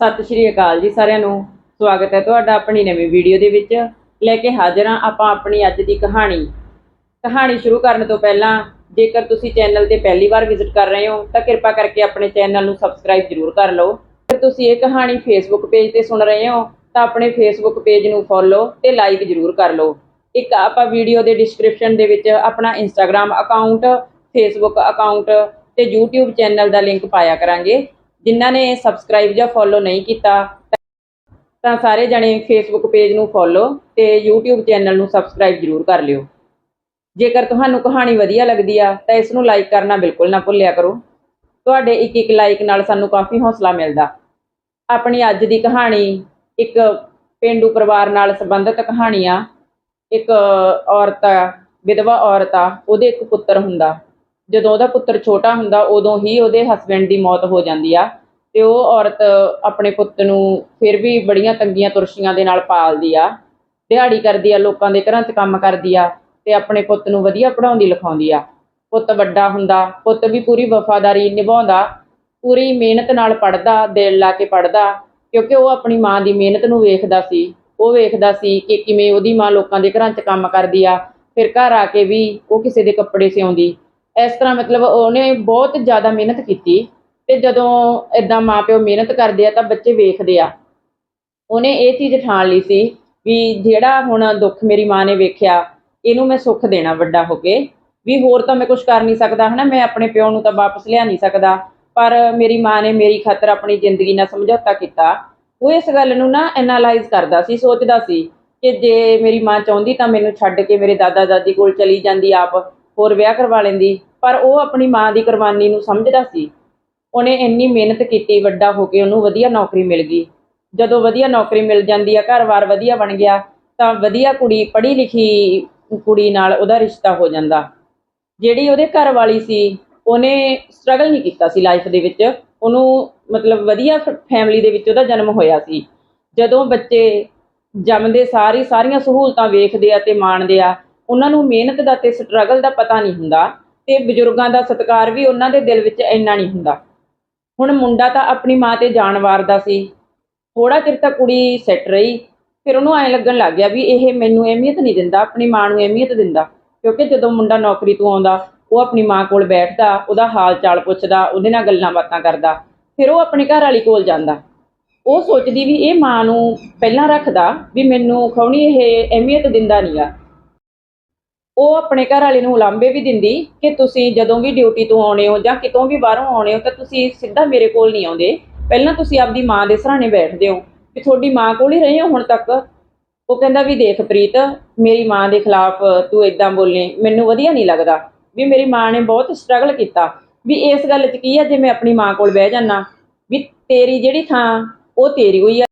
ਸਤਿ ਸ਼੍ਰੀ ਅਕਾਲ ਜੀ ਸਾਰਿਆਂ ਨੂੰ। ਸਵਾਗਤ ਹੈ ਤੁਹਾਡਾ ਆਪਣੀ ਨਵੀਂ ਵੀਡੀਓ ਦੇ ਵਿੱਚ। ਲੈ ਕੇ ਹਾਜ਼ਰ ਹਾਂ ਆਪਾਂ ਆਪਣੀ ਅੱਜ ਦੀ ਕਹਾਣੀ। ਕਹਾਣੀ ਸ਼ੁਰੂ ਕਰਨ ਤੋਂ ਪਹਿਲਾਂ, ਜੇਕਰ ਤੁਸੀਂ ਚੈਨਲ ਤੇ ਪਹਿਲੀ ਵਾਰ ਵਿਜ਼ਿਟ ਕਰ ਰਹੇ ਹੋ, ਤਾਂ ਕਿਰਪਾ ਕਰਕੇ ਆਪਣੇ ਚੈਨਲ ਨੂੰ ਸਬਸਕ੍ਰਾਈਬ ਜ਼ਰੂਰ ਕਰ ਲਓ। ਜੇ ਤੁਸੀਂ ਇਹ ਕਹਾਣੀ ਫੇਸਬੁੱਕ ਪੇਜ ਤੇ ਸੁਣ ਰਹੇ ਹੋ, ਤਾਂ ਆਪਣੇ ਫੇਸਬੁੱਕ ਪੇਜ ਨੂੰ ਫੋਲੋ ਤੇ ਲਾਈਕ ਜ਼ਰੂਰ ਕਰ ਲਓ। ਇੱਕ ਆਪਾਂ ਵੀਡੀਓ ਦੇ ਡਿਸਕ੍ਰਿਪਸ਼ਨ ਦੇ ਵਿੱਚ ਆਪਣਾ ਇੰਸਟਾਗ੍ਰam ਅਕਾਊਂਟ ਫੇਸਬੁੱਕ ਅਕਾਊਂਟ ਤੇ YouTube ਚੈਨਲ ਦਾ ਲਿੰਕ ਪਾਇਆ ਕਰਾਂਗੇ। ਜਿਨ੍ਹਾਂ ਨੇ ਸਬਸਕ੍ਰਾਈਬ ਜਾਂ ਫੋਲੋ ਨਹੀਂ ਕੀਤਾ ਤਾਂ ਸਾਰੇ ਜਣੇ ਫੇਸਬੁੱਕ ਪੇਜ ਨੂੰ ਫੋਲੋ ਤੇ YouTube ਚੈਨਲ ਨੂੰ ਸਬਸਕ੍ਰਾਈਬ ਜ਼ਰੂਰ ਕਰ ਲਿਓ। ਜੇਕਰ ਤੁਹਾਨੂੰ ਕਹਾਣੀ ਵਧੀਆ ਲੱਗਦੀ ਆ ਤਾਂ ਇਸ ਨੂੰ ਲਾਈਕ ਕਰਨਾ ਬਿਲਕੁਲ ਨਾ ਭੁੱਲਿਆ ਕਰੋ। ਤੁਹਾਡੇ ਇੱਕ ਇੱਕ ਲਾਈਕ ਨਾਲ ਸਾਨੂੰ ਕਾਫੀ ਹੌਸਲਾ ਮਿਲਦਾ। ਆਪਣੀ ਅੱਜ ਦੀ ਕਹਾਣੀ ਇੱਕ ਪਿੰਡੂ ਪਰਿਵਾਰ ਨਾਲ ਸੰਬੰਧਿਤ ਕਹਾਣੀ ਆ। ਇੱਕ ਔਰਤ ਆ, ਵਿਧਵਾ ਔਰਤ ਆ ਉਹਦੇ ਇੱਕ ਪੁੱਤਰ ਹੁੰਦਾ। ਜਦੋਂ ਉਹਦਾ ਪੁੱਤਰ ਛੋਟਾ ਹੁੰਦਾ ਉਦੋਂ ਹੀ ਉਹਦੇ ਹਸਬੰਡ ਦੀ ਮੌਤ ਹੋ ਜਾਂਦੀ ਆ। ਤੇ ਉਹ ਔਰਤ ਆਪਣੇ ਪੁੱਤ ਨੂੰ ਫਿਰ ਵੀ ਬੜੀਆਂ ਤੰਗੀਆਂ ਤੁਰਸ਼ੀਆਂ ਦੇ ਨਾਲ ਪਾਲਦੀ ਆ, ਦਿਹਾੜੀ ਕਰਦੀ ਆ, ਲੋਕਾਂ ਦੇ ਘਰਾਂ 'ਚ ਕੰਮ ਕਰਦੀ ਆ ਤੇ ਆਪਣੇ ਪੁੱਤ ਨੂੰ ਵਧੀਆ ਪੜ੍ਹਾਉਂਦੀ ਲਿਖਾਉਂਦੀ ਆ। ਪੁੱਤ ਵੱਡਾ ਹੁੰਦਾ, ਪੁੱਤ ਵੀ ਪੂਰੀ ਵਫਾਦਾਰੀ ਨਿਭਾਉਂਦਾ, ਪੂਰੀ ਮਿਹਨਤ ਨਾਲ ਪੜ੍ਹਦਾ, ਦਿਲ ਲਾ ਕੇ ਪੜ੍ਹਦਾ, ਕਿਉਂਕਿ ਉਹ ਆਪਣੀ ਮਾਂ ਦੀ ਮਿਹਨਤ ਨੂੰ ਵੇਖਦਾ ਸੀ। ਉਹ ਵੇਖਦਾ ਸੀ ਕਿ ਕਿਵੇਂ ਉਹਦੀ ਮਾਂ ਲੋਕਾਂ ਦੇ ਘਰਾਂ 'ਚ ਕੰਮ ਕਰਦੀ ਆ, ਫਿਰ ਘਰ ਆ ਕੇ ਵੀ ਉਹ ਕਿਸੇ ਦੇ ਕੱਪੜੇ ਸਿਉਂਦੀ। ਇਸ ਤਰ੍ਹਾਂ ਮਤਲਬ ਉਹਨੇ ਬਹੁਤ ਜ਼ਿਆਦਾ ਮਿਹਨਤ ਕੀਤੀ। ਤੇ ਜਦੋਂ ਇਦਾਂ ਮਾਪਿਓ ਮਿਹਨਤ ਕਰਦੇ ਆ ਤਾਂ ਬੱਚੇ ਵੇਖਦੇ ਆ। ਉਹਨੇ ਇਹ ਚੀਜ਼ ਠਾਣ ਲਈ ਸੀ ਵੀ ਜਿਹੜਾ ਹੁਣ ਦੁੱਖ ਮੇਰੀ ਮਾਂ ਨੇ ਵੇਖਿਆ, ਇਹਨੂੰ ਮੈਂ ਸੁੱਖ ਦੇਣਾ ਵੱਡਾ ਹੋ ਕੇ। ਵੀ ਹੋਰ ਤਾਂ ਮੈਂ ਕੁਝ ਕਰ ਨਹੀਂ ਸਕਦਾ, ਹਨਾ? ਮੈਂ ਆਪਣੇ ਪਿਓ ਨੂੰ ਤਾਂ ਵਾਪਸ ਲਿਆ ਨਹੀਂ ਸਕਦਾ। ਪਰ ਮੇਰੀ ਮਾਂ ਨੇ ਮੇਰੀ ਖਾਤਰ ਆਪਣੀ ਜ਼ਿੰਦਗੀ ਨਾਲ ਸਮਝੌਤਾ ਕੀਤਾ। ਉਹ ਇਸ ਗੱਲ ਨੂੰ ਨਾ ਐਨਾਲਾਈਜ਼ ਕਰਦਾ ਸੀ, ਸੋਚਦਾ ਸੀ ਕਿ ਜੇ ਮੇਰੀ ਮਾਂ ਚਾਹੁੰਦੀ ਤਾਂ ਮੈਨੂੰ ਛੱਡ ਕੇ ਮੇਰੇ ਦਾਦਾ ਦਾਦੀ ਕੋਲ ਚਲੀ ਜਾਂਦੀ, ਆਪ ਹੋਰ ਵਿਆਹ ਕਰਵਾ ਲੈਂਦੀ। ਪਰ ਉਹ ਆਪਣੀ ਮਾਂ ਦੀ ਕੁਰਬਾਨੀ ਨੂੰ ਸਮਝਦਾ ਸੀ ਉਹਨੇ ਇੰਨੀ ਮਿਹਨਤ ਕੀਤੀ, ਵੱਡਾ ਹੋ ਕੇ ਉਹਨੂੰ ਵਧੀਆ ਨੌਕਰੀ ਮਿਲ ਗਈ। ਜਦੋਂ ਵਧੀਆ ਨੌਕਰੀ ਮਿਲ ਜਾਂਦੀ ਆ ਘਰ-ਬਾਰ ਵਧੀਆ ਬਣ ਗਿਆ, ਤਾਂ ਵਧੀਆ ਕੁੜੀ ਪੜ੍ਹੀ ਲਿਖੀ ਕੁੜੀ ਨਾਲ ਉਹਦਾ ਰਿਸ਼ਤਾ ਹੋ ਜਾਂਦਾ। ਜਿਹੜੀ ਉਹਦੇ ਘਰ ਵਾਲੀ ਸੀ, ਉਹਨੇ ਸਟਰਗਲ ਨਹੀਂ ਕੀਤਾ ਸੀ ਲਾਈਫ ਦੇ ਵਿੱਚ। ਉਹਨੂੰ ਮਤਲਬ ਵਧੀਆ ਫੈਮਿਲੀ ਦੇ ਵਿੱਚ ਉਹਦਾ ਜਨਮ ਹੋਇਆ ਸੀ। ਜਦੋਂ ਬੱਚੇ ਜੰਮਦੇ, ਸਾਰੀ, ਸਾਰੀਆਂ ਸਹੂਲਤਾਂ ਵੇਖਦੇ ਆ ਤੇ ਮਾਣਦੇ ਆ, ਉਹਨਾਂ ਨੂੰ ਮਿਹਨਤ ਦਾ ਤੇ ਸਟਰਗਲ ਦਾ ਪਤਾ ਨਹੀਂ ਹੁੰਦਾ ਤੇ ਬਜ਼ੁਰਗਾਂ ਦਾ ਸਤਿਕਾਰ ਵੀ ਉਹਨਾਂ ਦੇ ਦਿਲ ਵਿੱਚ ਇੰਨਾ ਨਹੀਂ ਹੁੰਦਾ। ਹੁਣ ਮੁੰਡਾ ਤਾਂ ਆਪਣੀ ਮਾਂ ਤੇ ਜਾਣ ਵਾਰਦਾ ਸੀ। ਥੋੜਾ ਚਿਰ ਤਾਂ ਕੁੜੀ ਸੈੱਟ ਰਹੀ। ਫਿਰ ਉਹਨੂੰ ਐਂ ਲੱਗਣ ਲੱਗ ਗਿਆ ਵੀ ਇਹ ਮੈਨੂੰ ਅਹਿਮੀਅਤ ਨਹੀਂ ਦਿੰਦਾ, ਆਪਣੀ ਮਾਂ ਨੂੰ ਅਹਿਮੀਅਤ ਦਿੰਦਾ। ਕਿਉਂਕਿ ਜਦੋਂ ਮੁੰਡਾ ਨੌਕਰੀ ਤੋਂ ਆਉਂਦਾ, ਉਹ ਆਪਣੀ ਮਾਂ ਕੋਲ ਬੈਠਦਾ, ਉਹਦਾ ਹਾਲ ਚਾਲ ਪੁੱਛਦਾ, ਉਹਦੇ ਨਾਲ ਗੱਲਾਂ ਬਾਤਾਂ ਕਰਦਾ, ਫਿਰ ਉਹ ਆਪਣੇ ਘਰ ਵਾਲੀ ਕੋਲ ਜਾਂਦਾ। ਉਹ ਸੋਚਦੀ ਵੀ ਇਹ ਮਾਂ ਨੂੰ ਪਹਿਲਾਂ ਰੱਖਦਾ ਵੀ ਮੈਨੂੰ ਖੌਣੀ ਇਹ ਅਹਿਮੀਅਤ ਦਿੰਦਾ ਨਹੀਂਗਾ ਉਹ ਆਪਣੇ ਘਰ ਵਾਲੇ ਨੂੰ ਉਲਾਂਭੇ ਵੀ ਦਿੰਦੀ ਕਿ ਤੁਸੀਂ ਜਦੋਂ ਵੀ ਡਿਊਟੀ ਤੋਂ ਆਉਣੇ ਹੋ ਜਾਂ ਕਿਤੋਂ ਵੀ ਬਾਹਰੋਂ ਆਉਣੇ ਹੋ ਤਾਂ ਤੁਸੀਂ ਸਿੱਧਾ ਮੇਰੇ ਕੋਲ ਨਹੀਂ ਆਉਂਦੇ। ਪਹਿਲਾਂ ਤੁਸੀਂ ਆਪਦੀ ਮਾਂ ਦੇ ਸਰਾਣੇ ਬੈਠਦੇ ਹੋ ਕਿ ਤੁਹਾਡੀ ਮਾਂ ਕੋਲ ਹੀ ਰਹੇ ਹੋ ਹੁਣ ਤੱਕ। ਉਹ ਕਹਿੰਦਾ ਵੀ ਦੇਖ ਪ੍ਰੀਤ, ਮੇਰੀ ਮਾਂ ਦੇ ਖਿਲਾਫ ਤੂੰ ਇਦਾਂ ਬੋਲੇ, ਮੈਨੂੰ ਵਧੀਆ ਨਹੀਂ ਲੱਗਦਾ ਵੀ ਮੇਰੀ ਮਾਂ ਨੇ ਬਹੁਤ ਸਟਰਗਲ ਕੀਤਾ। ਵੀ ਇਸ ਗੱਲ 'ਚ ਕੀ ਆ, ਜੇ ਮੈਂ ਆਪਣੀ ਮਾਂ ਕੋਲ ਬਹਿ ਜਾਣਾ ਵੀ ਤੇਰੀ ਜਿਹੜੀ ਥਾਂ, ਉਹ ਤੇਰੀ ਹੋਈ ਆ।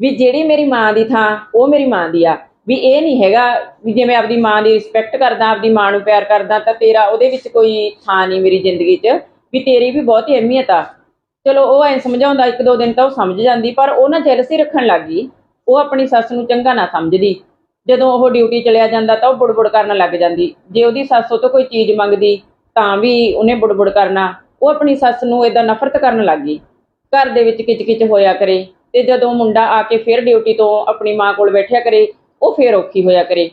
ਵੀ ਜਿਹੜੀ ਮੇਰੀ ਮਾਂ ਦੀ ਥਾਂ, ਉਹ ਮੇਰੀ ਮਾਂ ਦੀ ਆ। ਵੀ ਇਹ ਨਹੀਂ ਹੈਗਾ ਵੀ ਜੇ ਮੈਂ ਆਪਦੀ ਮਾਂ ਦੀ ਰਿਸਪੈਕਟ ਕਰਦਾ, ਆਪਦੀ ਮਾਂ ਨੂੰ ਪਿਆਰ ਕਰਦਾ, ਤਾਂ ਤੇਰਾ ਉਹਦੇ ਵਿੱਚ ਕੋਈ ਥਾਂ ਨਹੀਂ ਮੇਰੀ ਜ਼ਿੰਦਗੀ 'ਚ, ਵੀ ਤੇਰੀ ਵੀ ਬਹੁਤ ਅਹਿਮੀਅਤ ਆ। ਚਲੋ ਉਹ ਐਂ ਸਮਝਾਉਂਦਾ, ਇੱਕ ਦੋ ਦਿਨ ਤਾਂ ਉਹ ਸਮਝ ਜਾਂਦੀ, ਪਰ ਉਹ ਨਾ ਜੈਲਸੀ ਰੱਖਣ ਲੱਗ ਗਈ। ਉਹ ਆਪਣੀ ਸੱਸ ਨੂੰ ਚੰਗਾ ਨਾ ਸਮਝਦੀ। ਜਦੋਂ ਉਹ ਡਿਊਟੀ ਚਲਿਆ ਜਾਂਦਾ ਤਾਂ ਉਹ ਬੁੜਬੁੜ ਕਰਨ ਲੱਗ ਜਾਂਦੀ। ਜੇ ਉਹਦੀ ਸੱਸ ਉਹ ਤੋਂ ਕੋਈ ਚੀਜ਼ ਮੰਗਦੀ, ਤਾਂ ਵੀ ਉਹਨੇ ਬੁੜਬੁੜ ਕਰਨਾ। ਉਹ ਆਪਣੀ ਸੱਸ ਨੂੰ ਇਦਾਂ ਨਫ਼ਰਤ ਕਰਨ ਲੱਗ ਗਈ। ਘਰ ਦੇ ਵਿੱਚ ਕਿਚ-ਕਿਚ ਹੋਇਆ ਕਰੇ। ਤੇ ਜਦੋਂ ਮੁੰਡਾ ਆ ਕੇ ਫਿਰ ਡਿਊਟੀ ਤੋਂ ਆਪਣੀ ਮਾਂ ਕੋਲ ਬੈਠਿਆ ਕਰੇ ਉਹ ਫੇਰ ਔਖੀ ਹੋਇਆ ਕਰੇ।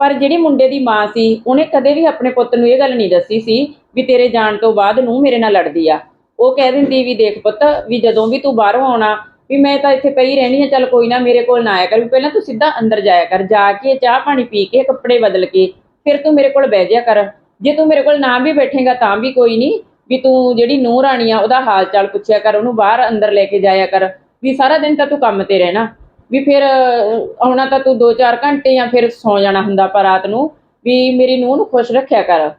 ਪਰ ਜਿਹੜੀ ਮੁੰਡੇ ਦੀ ਮਾਂ ਸੀ, ਉਹਨੇ ਕਦੇ ਵੀ ਆਪਣੇ ਪੁੱਤ ਨੂੰ ਇਹ ਗੱਲ ਨਹੀਂ ਦੱਸੀ ਸੀ ਵੀ ਤੇਰੇ ਜਾਣ ਤੋਂ ਬਾਅਦ ਨੂੰ ਮੇਰੇ ਨਾਲ ਲੜਦੀ ਆ। ਉਹ ਕਹਿ ਦਿੰਦੀ ਵੀ ਦੇਖ ਪੁੱਤ, ਵੀ ਜਦੋਂ ਵੀ ਤੂੰ ਬਾਹਰੋਂ ਆਉਣਾ, ਵੀ ਮੈਂ ਤਾਂ ਇੱਥੇ ਪਈ ਰਹਿਣੀ ਆ, ਚੱਲ ਕੋਈ ਨਾ, ਮੇਰੇ ਕੋਲ ਨਾ ਆਇਆ ਕਰ, ਵੀ ਪਹਿਲਾਂ ਤੂੰ ਸਿੱਧਾ ਅੰਦਰ ਜਾਇਆ ਕਰ, ਜਾ ਕੇ ਚਾਹ ਪਾਣੀ ਪੀ ਕੇ ਕੱਪੜੇ ਬਦਲ ਕੇ, ਫਿਰ ਤੂੰ ਮੇਰੇ ਕੋਲ ਬਹਿ ਜਾ ਕਰ। ਜੇ ਤੂੰ ਮੇਰੇ ਕੋਲ ਨਾ ਵੀ ਬੈਠੇਗਾ ਤਾਂ ਵੀ ਕੋਈ ਨਹੀਂ, ਵੀ ਤੂੰ ਜਿਹੜੀ ਨੂੰਹ ਰਾਣੀ ਆ, ਉਹਦਾ ਹਾਲ ਚਾਲ ਪੁੱਛਿਆ ਕਰ, ਉਹਨੂੰ ਬਾਹਰ ਅੰਦਰ ਲੈ ਕੇ ਜਾਇਆ ਕਰ, ਵੀ ਸਾਰਾ ਦਿਨ ਤਾਂ ਤੂੰ ਕੰਮ ਤੇ ਰਹਿਣਾ। ਵੀ ਫਿਰ ਆਉਣਾ ਤਾਂ ਤੂੰ 2-4 ਘੰਟੇ ਜਾਂ ਫਿਰ ਸੌ ਜਾਣਾ ਹੁੰਦਾ ਪਰ ਰਾਤ ਨੂੰ, ਵੀ ਮੇਰੀ ਨੂੰਹ ਨੂੰ ਖੁਸ਼ ਰੱਖਿਆ ਕਰ।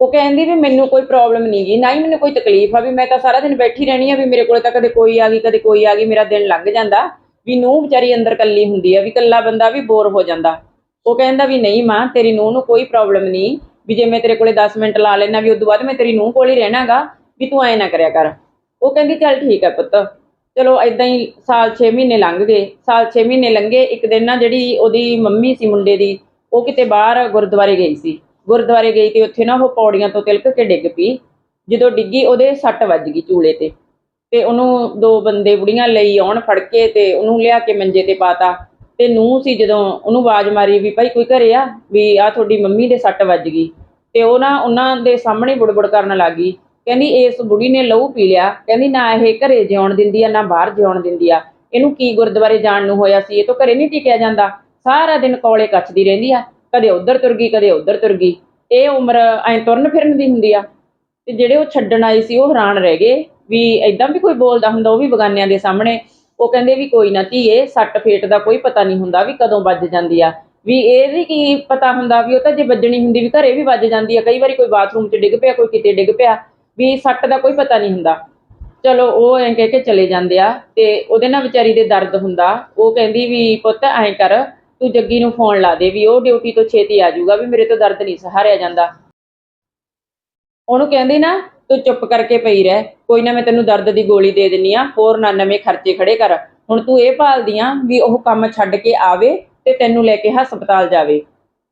ਉਹ ਕਹਿੰਦੀ ਵੀ ਮੈਨੂੰ ਕੋਈ ਪ੍ਰੋਬਲਮ ਨਹੀਂ ਗੀ। ਨਾ ਹੀ ਮੈਨੂੰ ਕੋਈ ਤਕਲੀਫ ਆ ਵੀ ਮੈਂ ਤਾਂ ਸਾਰਾ ਦਿਨ ਬੈਠੀ ਰਹਿਣੀ ਆ, ਵੀ ਮੇਰੇ ਕੋਲ ਤਾਂ ਕਦੇ ਕੋਈ ਆ ਗਈ, ਕਦੇ ਕੋਈ ਆ ਗਈ, ਮੇਰਾ ਦਿਨ ਲੰਘ ਜਾਂਦਾ। ਵੀ ਨੂੰਹ ਵਿਚਾਰੀ ਅੰਦਰ ਕੱਲੀ ਹੁੰਦੀ ਆ, ਵੀ ਕੱਲਾ ਬੰਦਾ ਵੀ ਬੋਰ ਹੋ ਜਾਂਦਾ। ਉਹ ਕਹਿੰਦਾ ਵੀ ਨਹੀਂ ਮਾਂ, ਤੇਰੀ ਨੂੰਹ ਨੂੰ ਕੋਈ ਪ੍ਰੋਬਲਮ ਨਹੀਂ ਵੀ ਜੇ ਮੈਂ ਤੇਰੇ ਕੋਲੇ 10 ਮਿੰਟ ਲਾ ਲੈਣਾ ਵੀ ਉਦੋਂ ਬਾਅਦ ਮੈਂ ਤੇਰੀ ਨੂੰਹ ਕੋਲ ਹੀ ਰਹਿਣਾਗਾ, ਵੀ ਤੂੰ ਐ ਨਾ ਕਰਿਆ ਕਰ। ਉਹ ਕਹਿੰਦੀ, ਚੱਲ ਠੀਕ ਆ ਪੁੱਤ। ਚਲੋ ਐਦਾਂ ਹੀ ਸਾਲ 6 ਮਹੀਨੇ ਲੰਘ ਗਏ। ਸਾਲ 6 ਮਹੀਨੇ ਲੰਘੇ, ਇੱਕ ਦਿਨ ਨਾ ਜਿਹੜੀ ਉਹਦੀ ਮੰਮੀ ਸੀ ਮੁੰਡੇ ਦੀ, ਉਹ ਕਿਤੇ ਬਾਹਰ ਗੁਰਦੁਆਰੇ ਗਈ ਸੀ। ਗੁਰਦੁਆਰੇ ਗਈ ਤੇ ਉੱਥੇ ਨਾ ਉਹ ਪੌੜੀਆਂ ਤੋਂ ਤਿਲਕ ਕੇ ਡਿੱਗ ਪਈ। ਜਦੋਂ ਡਿੱਗੀ ਉਹਦੇ ਸੱਟ ਵੱਜ ਗਈ ਚੂਲੇ ਤੇ। ਤੇ ਉਹਨੂੰ ਦੋ ਬੰਦੇ ਬੁੜੀਆਂ ਲਈ ਆਉਣ ਫੜ ਕੇ ਤੇ ਉਹਨੂੰ ਲਿਆ ਕੇ ਮੰਜੇ ਤੇ ਪਾਤਾ ਤੇ। ਨੂੰ ਸੀ ਜਦੋਂ ਉਹਨੂੰ ਆਵਾਜ਼ ਮਾਰੀ ਵੀ ਭਾਈ ਕੋਈ ਘਰੇ ਆ? ਵੀ ਆ ਤੁਹਾਡੀ ਮੰਮੀ ਦੇ ਸੱਟ ਵੱਜ ਗਈ। ਤੇ ਉਹ ਨਾ ਉਹਨਾਂ ਦੇ ਸਾਹਮਣੇ ਬੁੜਬੁੜ ਕਰਨ ਲੱਗੀ ਕਹਿੰਦੀ ਇਸ ਬੁੜੀ ਨੇ ਲਹੂ ਪੀ ਲਿਆ। ਕਹਿੰਦੀ ਨਾ ਇਹ ਘਰੇ ਜਿਉਣ ਦਿੰਦੀ ਆ, ਨਾ ਬਾਹਰ ਜਿਉਣ ਦਿੰਦੀ ਆ। ਇਹਨੂੰ ਕੀ ਗੁਰਦੁਆਰੇ ਜਾਣ ਨੂੰ ਹੋਇਆ ਸੀ? ਇਹ ਤਾਂ ਘਰੇ ਨਹੀਂ ਟਿਕਿਆ ਜਾਂਦਾ। ਸਾਰਾ ਦਿਨ ਕੋਲੇ ਕੱਚਦੀ ਰਹਿੰਦੀ ਆ। ਕਦੇ ਉੱਧਰ ਤੁਰ ਗਈ, ਕਦੇ ਉੱਧਰ ਤੁਰ ਗਈ। ਇਹ ਉਮਰ ਐ ਤੁਰਨ ਫਿਰਨ ਦੀ ਹੁੰਦੀ ਆ। ਤੇ ਜਿਹੜੇ ਉਹ ਛੱਡਣ ਆਏ ਸੀ, ਉਹ ਹੈਰਾਨ ਰਹਿ ਗਏ ਵੀ ਐਦਾਂ ਵੀ ਕੋਈ ਬੋਲਦਾ ਹੁੰਦਾ, ਉਹ ਵੀ ਬਗਾਨਿਆਂ ਦੇ ਸਾਹਮਣੇ। ਉਹ ਕਹਿੰਦੇ ਵੀ ਕੋਈ ਨਾ ਧੀਏ, ਸੱਟ ਫੇਟ ਦਾ ਕੋਈ ਪਤਾ ਨਹੀਂ ਹੁੰਦਾ ਵੀ ਕਦੋਂ ਵੱਜ ਜਾਂਦੀ ਆ। ਵੀ ਇਹ ਵੀ ਕੀ ਪਤਾ ਹੁੰਦਾ ਵੀ ਉਹ ਤਾਂ ਜੇ ਵੱਜਣੀ ਹੁੰਦੀ ਵੀ ਘਰੇ ਵੀ ਵੱਜ ਜਾਂਦੀ ਆ। ਕਈ ਵਾਰੀ ਕੋਈ ਬਾਥਰੂਮ 'ਚ ਡਿੱਗ ਪਿਆ, ਕੋਈ ਕਿਤੇ ਡਿੱਗ ਪਿਆ। ਵੀ ਸੱਟ ਦਾ ਕੋਈ ਪਤਾ ਨਹੀਂ ਹੁੰਦਾ। ਚਲੋ, ਉਹ ਐਂ ਕਹਿ ਕੇ ਚਲੇ ਜਾਂਦੇ ਆ ਤੇ ਉਹਦੇ ਨਾਲ ਵਿਚਾਰੀ ਦੇ ਦਰਦ ਹੁੰਦਾ। ਉਹ ਕਹਿੰਦੀ ਵੀ, ਪੁੱਤ, ਐਂ ਕਰ, ਤੂੰ ਜੱਗੀ ਨੂੰ ਫੋਨ ਲਾ ਦੇ ਵੀ ਉਹ ਡਿਊਟੀ ਤੋਂ ਛੇਤੀ ਆ ਜਾਊਗਾ ਵੀ ਮੇਰੇ ਤੋਂ ਦਰਦ ਨਹੀਂ ਸਹਾਰਿਆ ਜਾਂਦਾ। ਉਹਨੂੰ ਕਹਿੰਦੀ ਨਾ, ਤੂੰ ਚੁੱਪ ਕਰਕੇ ਪਈ ਰਹਿ। ਕੋਈ ਨਾ ਮੈਂ ਤੈਨੂੰ ਦਰਦ ਦੀ ਗੋਲੀ ਦੇ ਦਿੰਨੀ ਆ। ਹੋਰ ਨਾ ਨਵੇਂ ਖਰਚੇ ਖੜੇ ਕਰ। ਹੁਣ ਤੂੰ ਇਹ ਭਾਲਦੀ ਆ ਵੀ ਉਹ ਕੰਮ ਛੱਡ ਕੇ ਆਵੇ ਤੇ ਤੈਨੂੰ ਲੈ ਕੇ ਹਸਪਤਾਲ ਜਾਵੇ।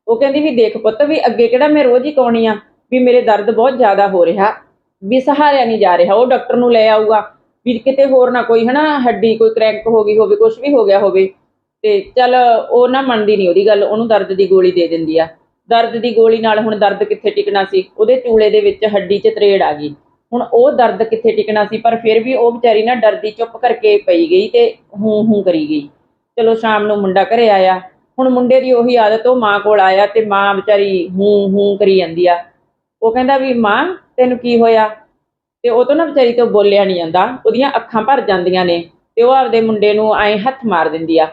ਉਹ ਕਹਿੰਦੀ ਵੀ ਦੇਖ ਪੁੱਤ ਵੀ ਅੱਗੇ ਕਿਹੜਾ ਮੈਂ ਰੋਜ਼ ਹੀ ਕੌਣੀ ਆ ਵੀ ਮੇਰੇ ਦਰਦ ਬਹੁਤ ਜ਼ਿਆਦਾ ਹੋ ਰਿਹਾ। ਵੀ ਸਹਾਰਿਆ ਨਹੀਂ ਜਾ ਰਿਹਾ, ਉਹ ਡਾਕਟਰ ਨੂੰ ਲੈ ਆਊਗਾ। ਵੀ ਕਿਤੇ ਹੋਰ ਨਾ ਕੋਈ, ਹਨਾ, ਹੱਡੀ ਕੋਈ ਕ੍ਰੈਕ ਹੋ ਗਈ ਹੋਵੇ ਕੁਝ ਵੀ ਹੋ ਗਿਆ ਹੋਵੇ, ਤੇ ਚੱਲ ਉਹ ਨਾ ਮੰਨਦੀ ਨਹੀਂ ਉਹਦੀ ਗੱਲ, ਉਹਨੂੰ ਦਰਦ ਦੀ ਗੋਲੀ ਦੇ ਦਿੰਦੀ ਆ। ਦਰਦ ਦੀ ਗੋਲੀ ਨਾਲ ਹੁਣ ਦਰਦ ਕਿੱਥੇ ਟਿਕਣਾ ਸੀ? ਉਹਦੇ ਚੂਲੇ ਦੇ ਵਿੱਚ ਹੱਡੀ 'ਚ ਤਰੇੜ ਆ ਗਈ। ਹੁਣ ਉਹ ਦਰਦ ਕਿੱਥੇ ਟਿਕਣਾ ਸੀ? ਪਰ ਫਿਰ ਵੀ ਉਹ ਵਿਚਾਰੀ ਨਾ ਡਰਦੀ ਚੁੱਪ ਕਰਕੇ ਪਈ ਗਈ ਤੇ ਹੂੰ ਹੂੰ ਕਰੀ ਗਈ। ਚਲੋ ਸ਼ਾਮ ਨੂੰ ਮੁੰਡਾ ਘਰੇ ਆਇਆ। ਹੁਣ ਮੁੰਡੇ ਦੀ ਉਹੀ ਆਦਤ, ਉਹ ਮਾਂ ਕੋਲ ਆਇਆ ਤੇ ਮਾਂ ਵਿਚਾਰੀ ਹੂੰ ਹੂੰ ਕਰੀ ਜਾਂਦੀ ਆ। ਉਹ ਕਹਿੰਦਾ ਵੀ, ਮਾਂ ਤੈਨੂੰ ਕੀ ਹੋਇਆ? ਤੇ ਉਹ ਤੋਂ ਨਾ ਵਿਚਾਰੀ ਤੋਂ ਬੋਲਿਆ ਨਹੀਂ ਜਾਂਦਾ। ਉਹਦੀਆਂ ਅੱਖਾਂ ਭਰ ਜਾਂਦੀਆਂ ਨੇ ਤੇ ਉਹ ਆਪਦੇ ਮੁੰਡੇ ਨੂੰ ਐਂ ਹੱਥ ਮਾਰ ਦਿੰਦੀ ਆ।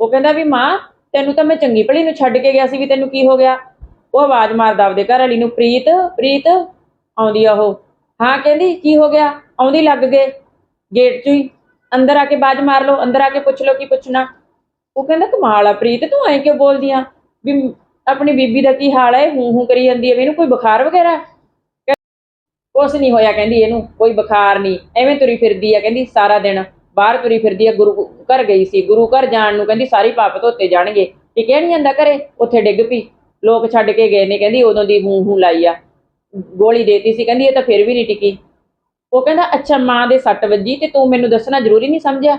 ਉਹ ਕਹਿੰਦਾ ਵੀ, ਮਾਂ, ਤੈਨੂੰ ਤਾਂ ਮੈਂ ਚੰਗੀ ਭਲੀ ਨੂੰ ਛੱਡ ਕੇ ਗਿਆ ਸੀ ਵੀ ਤੈਨੂੰ ਕੀ ਹੋ ਗਿਆ? ਉਹ ਆਵਾਜ਼ ਮਾਰਦਾ ਆਪਦੇ ਘਰ ਵਾਲੀ ਨੂੰ, ਪ੍ਰੀਤ ਪ੍ਰੀਤ। ਆਉਂਦੀ ਆ ਉਹ। ਹਾਂ, ਕਹਿੰਦੀ, ਕੀ ਹੋ ਗਿਆ? ਆਉਂਦੀ ਲੱਗ ਗਏ ਗੇਟ 'ਚ ਹੀ। ਅੰਦਰ ਆ ਕੇ ਬਾਜ ਮਾਰ ਲਓ, ਅੰਦਰ ਆ ਕੇ ਪੁੱਛ ਲਓ ਕੀ ਪੁੱਛਣਾ। ਉਹ ਕਹਿੰਦਾ, ਕਮਾਲ ਆ ਪ੍ਰੀਤ, ਤੂੰ ਐਂ ਕਿਉਂ ਬੋਲਦੀ ਆ? ਵੀ ਆਪਣੀ ਬੀਬੀ ਦਾ ਕੀ ਹਾਲ ਹੈ ਹੂੰ ਹੂੰ ਕਰੀ ਜਾਂਦੀ ਹੈ ਵੀ ਇਹਨੂੰ ਕੋਈ ਬੁਖਾਰ ਵਗੈਰਾ? ਕੁਛ ਨਹੀਂ ਹੋਇਆ, ਕਹਿੰਦੀ ਇਹਨੂੰ ਕੋਈ ਬੁਖਾਰ ਨਹੀਂ, ਐਵੇਂ ਤੁਰੀ ਫਿਰਦੀ ਆ, ਕਹਿੰਦੀ ਸਾਰਾ ਦਿਨ ਬਾਹਰ ਤੁਰੀ ਫਿਰਦੀ ਆ, ਗੁਰੂ ਘਰ ਗਈ ਸੀ, ਗੁਰੂ ਘਰ ਜਾਣ ਨੂੰ ਕਹਿੰਦੀ ਸਾਰੀ ਪਾਪ ਧੋਤੇ ਜਾਣਗੇ ਟਿਕਿਆ ਨਹੀਂ ਜਾਂਦਾ ਘਰੇ, ਉੱਥੇ ਡਿੱਗ ਪਈ, ਲੋਕ ਛੱਡ ਕੇ ਗਏ ਨੇ, ਕਹਿੰਦੀ ਉਦੋਂ ਦੀ ਹੂੰ ਹੂੰ ਲਾਈ ਆ, ਗੋਲੀ ਦੇਤੀ ਸੀ, ਕਹਿੰਦੀ ਇਹ ਤਾਂ ਫਿਰ ਵੀ ਨਹੀਂ ਟਿਕੀ। ਉਹ ਕਹਿੰਦਾ, ਅੱਛਾ, ਮਾਂ ਦੇ ਸੱਟ ਵੱਜੀ ਤੇ ਤੂੰ ਮੈਨੂੰ ਦੱਸਣਾ ਜ਼ਰੂਰੀ ਨਹੀਂ ਸਮਝਿਆ?